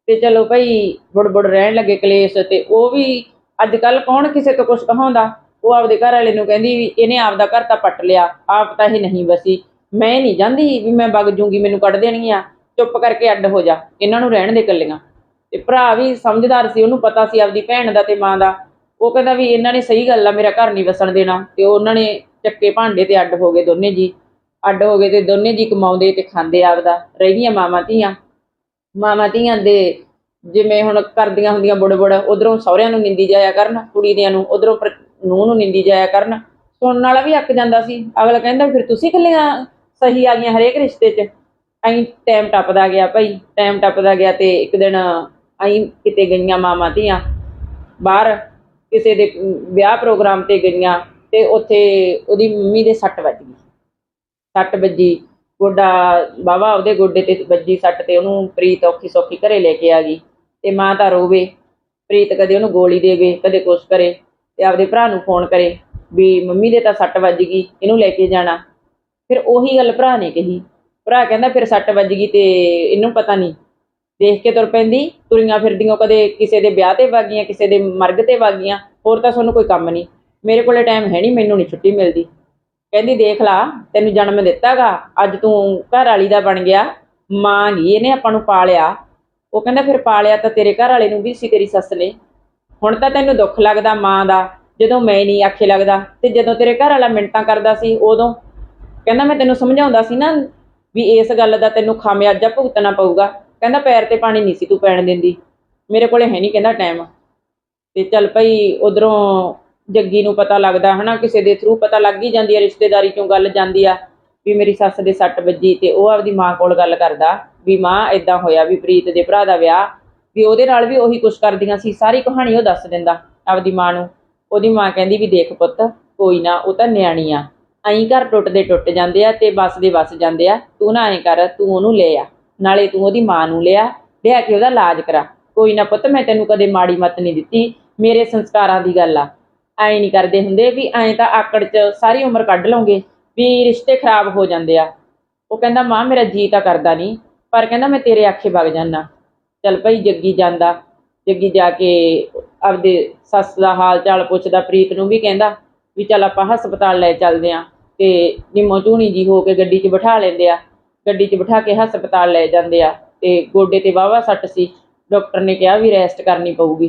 ਤੇ ਚਲੋ ਭਾਈ, ਬੁੜਬੁੜ ਰਹਿਣ ਲੱਗੇ ਕਲੇਸ਼ ਤੇ ਉਹ ਵੀ ਅੱਜ ਕੱਲ ਕੌਣ ਕਿਸੇ ਤੋਂ ਕੁਝ ਕਹਾਉਂਦਾ? ਉਹ ਆਪਦੇ ਘਰ ਵਾਲੇ ਨੂੰ ਕਹਿੰਦੀ ਵੀ ਇਹਨੇ ਆਪਦਾ ਘਰ ਤਾਂ ਪੱਟ ਲਿਆ, ਆਪ ਤਾਂ ਇਹ ਨਹੀਂ ਵਸੀ ਮੈਂ ਨਹੀਂ ਜਾਂਦੀ ਵੀ ਮੈਂ ਵਗ ਜੂੰਗੀ, ਮੈਨੂੰ ਕੱਢ ਦੇਣਗੀਆਂ। ਚੁੱਪ ਕਰਕੇ ਅੱਡ ਹੋ ਜਾ। ਇਹਨਾਂ ਨੂੰ ਰਹਿਣ ਦੇ ਇਕੱਲੀਆਂ। ਤੇ ਭਰਾ ਵੀ ਸਮਝਦਾਰ ਸੀ, ਉਹਨੂੰ ਪਤਾ ਸੀ ਆਪਦੀ ਭੈਣ ਦਾ ਤੇ ਮਾਂ ਦਾ। ਉਹ ਕਹਿੰਦਾ ਵੀ ਇਹਨਾਂ ਨੇ ਸਹੀ ਗੱਲ ਆ, ਮੇਰਾ ਘਰ ਨਹੀਂ ਵਸਣ ਦੇਣਾ। ਤੇ ਉਹਨਾਂ ਨੇ ਚੱਕੇ ਭਾਂਡੇ ਤੇ ਅੱਡ ਹੋ ਗਏ ਦੋਨੇ ਜੀ। ਅੱਡ ਹੋ ਗਏ ਤੇ ਦੋਨੇ ਜੀ ਕਮਾਉਂਦੇ ਤੇ ਖਾਂਦੇ ਆਪਦਾ। ਰਹਿਗੀਆਂ ਮਾਵਾਂ ਧੀਆਂ। ਮਾਵਾਂ ਧੀਆਂ ਦੇ ਜਿਵੇਂ ਹੁਣ ਕਰਦੀਆਂ ਹੁੰਦੀਆਂ ਬੁੜ ਬੁੜ ਉਧਰੋਂ ਸਹੁਰਿਆਂ ਨੂੰ ਨਿੰਦੀ ਜਾਇਆ ਕਰਨ ਕੁੜੀ ਦਿਆਂ ਨੂੰ ਉਧਰੋਂ ਨੂੰਹ ਨੂੰ ਨਿੰਦੀ ਜਾਇਆ ਕਰਨ। ਸੁਣਨ ਵਾਲਾ ਵੀ ਅੱਕ ਜਾਂਦਾ ਸੀ। ਅਗਲਾ ਕਹਿੰਦਾ, ਫਿਰ ਤੁਸੀਂ ਇਕੱਲੀਆਂ ਸਹੀ ਆ ਗਈਆਂ ਹਰੇਕ ਰਿਸ਼ਤੇ 'ਚ? ਐਂ ਟਾਈਮ ਟੱਪਦਾ ਗਿਆ ਭਾਈ, ਟਾਈਮ ਟੱਪਦਾ ਗਿਆ ਤੇ ਇੱਕ ਦਿਨ ਐਂ ਕਿਤੇ ਗਈਆਂ ਮਾਵਾਂ ਧੀਆਂ। ਬਾਹਰ ਕਿਸੇ ਦੇ ਵਿਆਹ ਪ੍ਰੋਗਰਾਮ ਤੇ ਗਈਆਂ ਤੇ ਉੱਥੇ ਉਹਦੀ ਮੰਮੀ ਦੇ ਸੱਟ ਵੱਜ ਗਈ। ਸੱਟ ਵੱਜੀ। ਗੋਡਾ ਬਾਵਾ ਉਹਦੇ ਗੋਡੇ ਤੇ ਵੱਜੀ ਸੱਟ ਤੇ ਉਹਨੂੰ ਪ੍ਰੀਤ ਔਖੀ ਸੌਖੀ ਘਰੇ ਲੈ ਕੇ ਆ ਗਈ ਤੇ ਮਾਂ ਤਾਂ ਰੋਵੇ। ਪ੍ਰੀਤ ਕਦੇ ਉਹਨੂੰ ਗੋਲੀ ਦੇਵੇ, ਕਦੇ ਕੁਛ ਕਰੇ ਤੇ ਆਪਦੇ ਭਰਾ ਨੂੰ ਫੋਨ ਕਰੇ ਵੀ ਮੰਮੀ ਦੇ ਤਾਂ ਸੱਟ ਵੱਜ ਗਈ, ਇਹਨੂੰ ਲੈ ਕੇ ਜਾਣਾ। ਫਿਰ ਉਹੀ ਗੱਲ ਭਰਾ ਨੇ ਕਹੀ। ਭਰਾ ਕਹਿੰਦਾ ਫਿਰ ਸੱਟ ਵੱਜ ਗਈ ਤੇ ਇਹਨੂੰ ਪਤਾ ਨਹੀਂ ਦੇਖ ਕੇ ਤੁਰ ਪੈਂਦੀ, ਤੁਰੀਆਂ ਫਿਰਦੀਆਂ ਕਦੇ ਕਿਸੇ ਦੇ ਵਿਆਹ ਤੇ ਵਾਗੀਆਂ, ਕਿਸੇ ਦੇ ਮਰਗ ਤੇ ਵਾਗੀਆਂ, ਹੋਰ ਤਾਂ ਤੁਹਾਨੂੰ ਕੋਈ ਕੰਮ ਨਹੀਂ। ਮੇਰੇ ਕੋਲੇ ਟਾਈਮ ਹੈ ਨਹੀਂ, ਮੈਨੂੰ ਨਹੀਂ ਛੁੱਟੀ ਮਿਲਦੀ। ਕਹਿੰਦੀ, ਦੇਖ ਲਾ, ਤੈਨੂੰ ਜਨਮ ਦਿੱਤਾਗਾ, ਅੱਜ ਤੂੰ ਘਰ ਵਾਲੀ ਦਾ ਬਣ ਗਿਆ, ਮਾਂ ਨਹੀਂ ਇਹਨੇ ਆਪਾਂ ਨੂੰ ਪਾਲਿਆ। ਉਹ ਕਹਿੰਦਾ, ਫਿਰ ਪਾਲਿਆ ਤਾਂ ਤੇਰੇ ਘਰ ਵਾਲੇ ਨੂੰ ਵੀ ਸੀ, ਤੇਰੀ ਸੱਸ ਨੇ। ਹੁਣ ਤਾਂ ਤੈਨੂੰ ਦੁੱਖ ਲੱਗਦਾ ਮਾਂ ਦਾ, ਜਦੋਂ ਮੈਂ ਨਹੀਂ ਆਖੇ ਲੱਗਦਾ। ਤੇ ਜਦੋਂ ਤੇਰੇ ਘਰ ਵਾਲਾ ਮਿੰਟਾਂ ਕਰਦਾ ਸੀ, ਉਦੋਂ? ਕਹਿੰਦਾ, ਮੈਂ ਤੈਨੂੰ ਸਮਝਾਉਂਦਾ ਸੀ ਨਾ ਵੀ ਇਸ ਗੱਲ ਦਾ ਤੈਨੂੰ ਖਾਮਿਆਜਾ ਭੁਗਤਣਾ ਪਊਗਾ। ਕਹਿੰਦਾ ਪੈਰ ਤੇ ਪਾਣੀ ਨਹੀਂ ਸੀ ਤੂੰ ਪੈਣ ਦਿੰਦੀ। ਮੇਰੇ ਕੋਲੇ ਹੈ ਨਹੀਂ ਕਹਿੰਦਾ ਟਾਈਮ ਤੇ ਚੱਲ ਭਾਈ ਉਧਰੋਂ ਜੱਗੀ ਨੂੰ ਪਤਾ ਲੱਗਦਾ ਹਨਾ, ਕਿਸੇ ਦੇ ਥਰੂ ਪਤਾ ਲੱਗ ਹੀ ਜਾਂਦੀ ਆ, ਰਿਸ਼ਤੇਦਾਰੀ ਚੋਂ ਗੱਲ ਜਾਂਦੀ ਆ ਵੀ ਮੇਰੀ ਸੱਸ ਦੇ ਸੱਟ ਵੱਜੀ ਤੇ ਉਹ ਆਪਦੀ ਮਾਂ ਕੋਲ ਗੱਲ ਕਰਦਾ ਵੀ ਮਾਂ ਇਦਾਂ ਹੋਇਆ ਵੀ ਪ੍ਰੀਤ ਦੇ ਭਰਾ ਦਾ ਵਿਆਹ ਵੀ ਉਹਦੇ ਨਾਲ ਵੀ ਉਹੀ ਕੁਛ ਕਰਦੀਆਂ ਸੀ, ਸਾਰੀ ਕਹਾਣੀ ਉਹ ਦੱਸ ਦਿੰਦਾ ਆਪਦੀ ਮਾਂ ਨੂੰ। ਉਹਦੀ ਮਾਂ ਕਹਿੰਦੀ ਵੀ ਦੇਖ ਪੁੱਤ, ਕੋਈ ਨਾ ਉਹ ਤਾਂ ਨਿਆਣੀ ਆ। ਐਂ ਘਰ ਟੁੱਟਦੇ ਟੁੱਟ ਜਾਂਦੇ ਆ ਤੇ ਬਸ ਦੇ ਵਸ ਜਾਂਦੇ ਆ। ਤੂੰ ਨਾ ਐਂ ਕਰ, ਤੂੰ ਉਹਨੂੰ ਲੈ ਆ। ਨਾਲੇ ਤੂੰ ਉਹਦੀ ਮਾਂ ਨੂੰ ਲਿਆ ਲਿਆ ਕੇ ਉਹਦਾ ਇਲਾਜ ਕਰਾ। ਕੋਈ ਨਾ ਪੁੱਤ, ਮੈਂ ਤੈਨੂੰ ਕਦੇ ਮਾੜੀ ਮੱਤ ਨਹੀਂ ਦਿੱਤੀ। ਮੇਰੇ ਸੰਸਕਾਰਾਂ ਦੀ ਗੱਲ ਆ। ਐਂ ਨਹੀਂ ਕਰਦੇ ਹੁੰਦੇ ਵੀ ਐਂ ਤਾਂ ਆਕੜ 'ਚ ਸਾਰੀ ਉਮਰ ਕੱਢ ਲਓਗੇ, ਵੀ ਰਿਸ਼ਤੇ ਖਰਾਬ ਹੋ ਜਾਂਦੇ ਆ। ਉਹ ਕਹਿੰਦਾ, ਮਾਂ, ਮੇਰਾ ਜੀ ਤਾਂ ਕਰਦਾ ਨਹੀਂ, ਪਰ ਕਹਿੰਦਾ, ਮੈਂ ਤੇਰੇ ਆਖੇ ਵਗ ਜਾਨਾ ਚੱਲ ਭਾਈ, ਜੱਗੀ ਜਾਂਦਾ। ਜੱਗੀ ਜਾ ਕੇ ਆਪਦੇ ਸੱਸ ਦਾ ਹਾਲ ਚਾਲ ਪੁੱਛਦਾ, ਪ੍ਰੀਤ ਨੂੰ ਵੀ ਕਹਿੰਦਾ ਵੀ ਚੱਲ ਆਪਾਂ ਹਸਪਤਾਲ ਲੈ ਚੱਲਦੇ ਆਂ ਤੇ ਨਿੰਮੋ ਝੂਣੀ ਜੀ ਹੋ ਕੇ ਗੱਡੀ 'ਚ ਬਿਠਾ ਲੈਂਦੇ ਆ। ਗੱਡੀ 'ਚ ਬਿਠਾ ਕੇ ਹਸਪਤਾਲ ਲੈ ਜਾਂਦੇ ਆ ਤੇ ਗੋਡੇ ਤੇ ਵਾਵਾ ਸੱਟ ਸੀ, ਡਾਕਟਰ ਨੇ ਕਿਹਾ ਵੀ ਰੈਸਟ ਕਰਨੀ ਪਊਗੀ।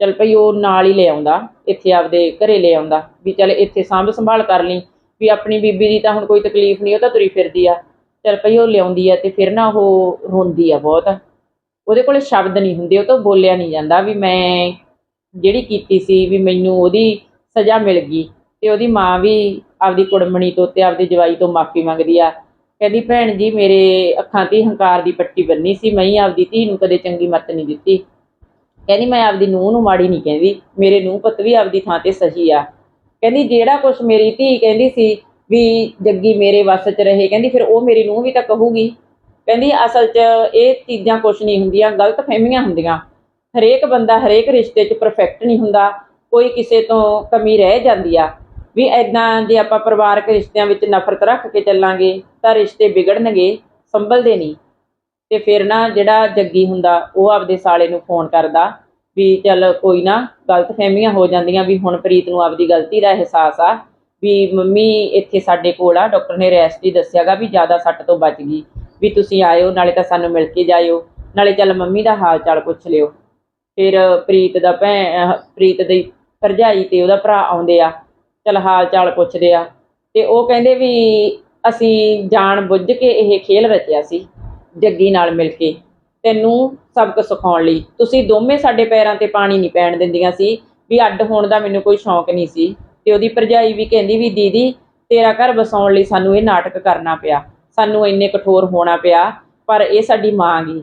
ਚੱਲ ਭਈ ਉਹ ਨਾਲ ਹੀ ਲੈ ਆਉਂਦਾ, ਇੱਥੇ ਆਪਦੇ ਘਰੇ ਲੈ ਆਉਂਦਾ, ਵੀ ਚੱਲ ਇੱਥੇ ਸਾਂਭ ਸੰਭਾਲ ਕਰ ਲਈ, ਵੀ ਆਪਣੀ ਬੀਬੀ ਦੀ ਤਾਂ ਹੁਣ ਕੋਈ ਤਕਲੀਫ ਨਹੀਂ, ਉਹ ਤਾਂ ਤੁਰੀ ਫਿਰਦੀ ਆ। ਚੱਲ ਭਈ ਉਹ ਲਿਆਉਂਦੀ ਆ ਤੇ ਫਿਰ ਨਾ ਉਹ ਰੋਂਦੀ ਆ ਬਹੁਤ। ਉਹਦੇ ਕੋਲੇ ਸ਼ਬਦ ਨਹੀਂ ਹੁੰਦੇ, ਉਹ ਤੋਂ ਬੋਲਿਆ ਨਹੀਂ ਜਾਂਦਾ ਵੀ ਮੈਂ ਜਿਹੜੀ ਕੀਤੀ ਸੀ ਵੀ ਮੈਨੂੰ ਉਹਦੀ ਸਜ਼ਾ ਮਿਲ ਗਈ ਤੇ ਉਹਦੀ ਮਾਂ ਵੀ ਆਪਦੀ ਕੁੜਮਣੀ ਤੋਂ ਤੇ ਆਪਦੇ ਜਵਾਈ ਤੋਂ ਮਾਫੀ ਮੰਗਦੀ ਆ। ਕਹਿੰਦੀ, ਭੈਣ ਜੀ, ਮੇਰੇ ਅੱਖਾਂ ਤੇ ਹੰਕਾਰ ਦੀ ਪੱਟੀ ਬੰਨੀ ਸੀ। ਮੈਂ ਆਪਦੀ ਧੀ ਨੂੰ ਕਦੇ ਚੰਗੀ ਮੱਤ ਨਹੀਂ ਦਿੱਤੀ। ਕਹਿੰਦੀ, ਮੈਂ ਆਪਦੀ ਨੂੰਹ ਨੂੰ ਮਾੜੀ ਨਹੀਂ ਕਹਿੰਦੀ। ਮੇਰੇ ਨੂੰਹ ਪੁੱਤ ਵੀ ਆਪਦੀ ਥਾਂ ਤੇ ਸਹੀ ਆ। ਕਹਿੰਦੀ, ਜਿਹੜਾ ਕੁਝ ਮੇਰੀ ਧੀ ਕਹਿੰਦੀ ਸੀ ਵੀ ਜੱਗੀ ਮੇਰੇ ਵੱਸ 'ਚ ਰਹੇ, ਕਹਿੰਦੀ, ਫਿਰ ਉਹ ਮੇਰੀ ਨੂੰਹ ਵੀ ਤਾਂ ਕਹੂਗੀ। ਕਹਿੰਦੀ, ਅਸਲ 'ਚ ਇਹ ਚੀਜ਼ਾਂ ਕੁਝ ਨਹੀਂ ਹੁੰਦੀਆਂ, ਗਲਤ ਫਹਿਮੀਆਂ ਹੁੰਦੀਆਂ। ਹਰੇਕ ਬੰਦਾ ਹਰੇਕ ਰਿਸ਼ਤੇ 'ਚ ਪਰਫੈਕਟ ਨਹੀਂ ਹੁੰਦਾ। ਕੋਈ ਕਿਸੇ ਤੋਂ ਕਮੀ ਰਹਿ ਜਾਂਦੀ ਆ। ਵੀ ਐਦਾਂ ਜੇ ਆਪਾਂ ਪਰਿਵਾਰਕ ਰਿਸ਼ਤਿਆਂ ਵਿੱਚ ਨਫ਼ਰਤ ਰੱਖ ਕੇ ਚੱਲਾਂਗੇ ਤਾਂ ਰਿਸ਼ਤੇ ਵਿਗੜਨਗੇ, ਸੰਭਲਦੇ ਨਹੀਂ। ਤੇ ਫਿਰ ਨਾ ਜਿਹੜਾ ਜੱਗੀ ਹੁੰਦਾ, ਉਹ ਆਪਦੇ ਸਾਲੇ ਨੂੰ ਫੋਨ ਕਰਦਾ ਵੀ ਚੱਲ ਕੋਈ ਨਾ ਗਲਤ ਫਹਿਮੀਆਂ ਹੋ ਜਾਂਦੀਆਂ ਵੀ ਹੁਣ ਪ੍ਰੀਤ ਨੂੰ ਆਪਦੀ ਗਲਤੀ ਦਾ ਅਹਿਸਾਸ ਆ ਵੀ ਮੰਮੀ ਇੱਥੇ ਸਾਡੇ ਕੋਲ ਆ, ਡਾਕਟਰ ਨੇ ਰੈਸਟ ਹੀ ਦੱਸਿਆਗਾ ਵੀ ਜ਼ਿਆਦਾ ਸੱਟ ਤੋਂ ਬਚ ਗਈ, ਵੀ ਤੁਸੀਂ ਆਇਓ, ਨਾਲੇ ਤਾਂ ਸਾਨੂੰ ਮਿਲ ਕੇ ਜਾਇਓ, ਨਾਲੇ ਚੱਲ ਮੰਮੀ ਦਾ ਹਾਲ ਚਾਲ ਪੁੱਛ ਲਿਓ। ਫਿਰ ਪ੍ਰੀਤ ਦਾ ਭੈਣ ਪ੍ਰੀਤ ਦੀ ਭਰਜਾਈ ਤੇ ਉਹਦਾ ਭਰਾ ਆਉਂਦੇ ਆ ਚੱਲ ਹਾਲ ਚਾਲ ਪੁੱਛਦੇ ਆ। ਤੇ ਉਹ ਕਹਿੰਦੇ ਵੀ ਅਸੀਂ ਜਾਣ ਬੁੱਝ ਕੇ ਇਹ ਖੇਲ ਰਚਿਆ ਸੀ, ਜੱਗੀ ਨਾਲ ਮਿਲ ਕੇ। ਤੈਨੂੰ ਸਬਕ ਸਿਖਾਉਣ ਲਈ। ਤੁਸੀਂ ਦੋਵੇਂ ਸਾਡੇ ਪੈਰਾਂ ਤੇ ਪਾਣੀ ਨਹੀਂ ਪੈਣ ਦਿੰਦੀਆਂ ਸੀ ਵੀ ਅੱਡ ਹੋਣ ਦਾ ਮੈਨੂੰ ਕੋਈ ਸ਼ੌਂਕ ਨਹੀਂ ਸੀ। ਤੇ ਉਹਦੀ ਭਰਜਾਈ ਵੀ ਕਹਿੰਦੀ ਵੀ, ਦੀਦੀ, ਤੇਰਾ ਘਰ ਵਸਾਉਣ ਲਈ ਸਾਨੂੰ ਇਹ ਨਾਟਕ ਕਰਨਾ ਪਿਆ। ਸਾਨੂੰ ਇੰਨੇ ਕਠੋਰ ਹੋਣਾ ਪਿਆ, ਪਰ ਇਹ ਸਾਡੀ ਮਾਂ ਗਈ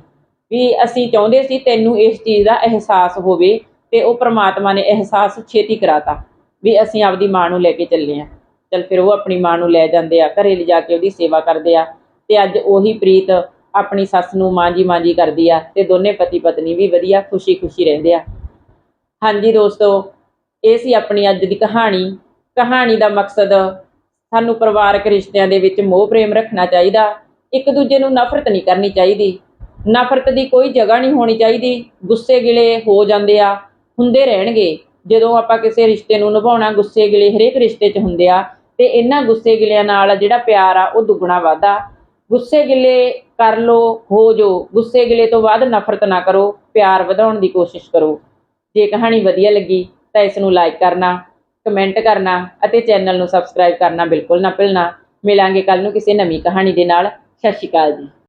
ਵੀ ਅਸੀਂ ਚਾਹੁੰਦੇ ਸੀ ਤੈਨੂੰ ਇਸ ਚੀਜ਼ ਦਾ ਅਹਿਸਾਸ ਹੋਵੇ ਤੇ ਉਹ ਪ੍ਰਮਾਤਮਾ ਨੇ ਅਹਿਸਾਸ ਛੇਤੀ ਕਰਾਤਾ। ਵੀ ਅਸੀਂ ਆਪਦੀ ਮਾਂ ਨੂੰ ਲੈ ਕੇ ਚੱਲੇ ਆ ਚਲ ਫਿਰ ਉਹ ਆਪਣੀ ਮਾਂ ਨੂੰ ਲੈ ਜਾਂਦੇ ਆ, ਘਰੇ ਲਿਜਾ ਕੇ ਉਹਦੀ ਸੇਵਾ ਕਰਦੇ ਆ। ਤੇ ਅੱਜ ਉਹੀ ਪ੍ਰੀਤ ਆਪਣੀ ਸੱਸ ਨੂੰ ਮਾਂਜੀ ਮਾਂਜੀ ਕਰਦੀ ਆ ਤੇ ਦੋਨੇ ਪਤੀ ਪਤਨੀ ਵੀ ਵਧੀਆ ਖੁਸ਼ੀ-ਖੁਸ਼ੀ ਰਹਿੰਦੇ ਆ। ਹਾਂਜੀ ਦੋਸਤੋ, ਇਹ ਸੀ ਆਪਣੀ ਅੱਜ ਦੀ ਕਹਾਣੀ। ਕਹਾਣੀ ਦਾ ਮਕਸਦ ਸਾਨੂੰ ਪਰਿਵਾਰਕ ਰਿਸ਼ਤਿਆਂ ਦੇ ਵਿੱਚ ਮੋਹ ਪ੍ਰੇਮ ਰੱਖਣਾ ਚਾਹੀਦਾ। ਇੱਕ ਦੂਜੇ ਨੂੰ ਨਫ਼ਰਤ ਨਹੀਂ ਕਰਨੀ ਚਾਹੀਦੀ। ਨਫ਼ਰਤ ਦੀ ਕੋਈ ਜਗ੍ਹਾ ਨਹੀਂ ਹੋਣੀ ਚਾਹੀਦੀ। ਗੁੱਸੇ ਗਿਲੇ ਹੋ ਜਾਂਦੇ ਆ, ਹੁੰਦੇ ਰਹਿਣਗੇ। ਜਦੋਂ ਆਪਾਂ ਕਿਸੇ ਰਿਸ਼ਤੇ ਨੂੰ ਨਿਭਾਉਣਾ ਗੁੱਸੇ ਗਿਲੇ ਹਰੇਕ ਰਿਸ਼ਤੇ 'ਚ ਹੁੰਦੇ ਆ, ਤੇ ਇਹਨਾਂ ਗੁੱਸੇ ਗਿਲਿਆਂ ਨਾਲ ਜਿਹੜਾ ਪਿਆਰ ਆ, ਉਹ ਦੁੱਗਣਾ ਵਾਧਾ ਗੁੱਸੇ ਗਿਲੇ ਕਰ ਲੋ, ਹੋ ਜੋ। ਗੁੱਸੇ ਗਿਲੇ ਤੋਂ ਬਾਅਦ ਨਫ਼ਰਤ ਨਾ ਕਰੋ, ਪਿਆਰ ਵਧਾਉਣ ਦੀ ਕੋਸ਼ਿਸ਼ ਕਰੋ। ਜੇ ਕਹਾਣੀ ਵਧੀਆ ਲੱਗੀ, ਤਾਂ ਇਸ ਨੂੰ ਲਾਈਕ ਕਰਨਾ ਕਮੈਂਟ ਕਰਨਾ ਅਤੇ ਚੈਨਲ ਨੂੰ ਸਬਸਕ੍ਰਾਈਬ ਕਰਨਾ ਬਿਲਕੁਲ ਨਾ ਭੁੱਲਣਾ। ਮਿਲਾਂਗੇ ਕੱਲ ਨੂੰ ਕਿਸੇ ਨਵੀਂ ਕਹਾਣੀ ਦੇ ਨਾਲ। ਸਤਿ ਸ਼੍ਰੀ ਅਕਾਲ ਜੀ।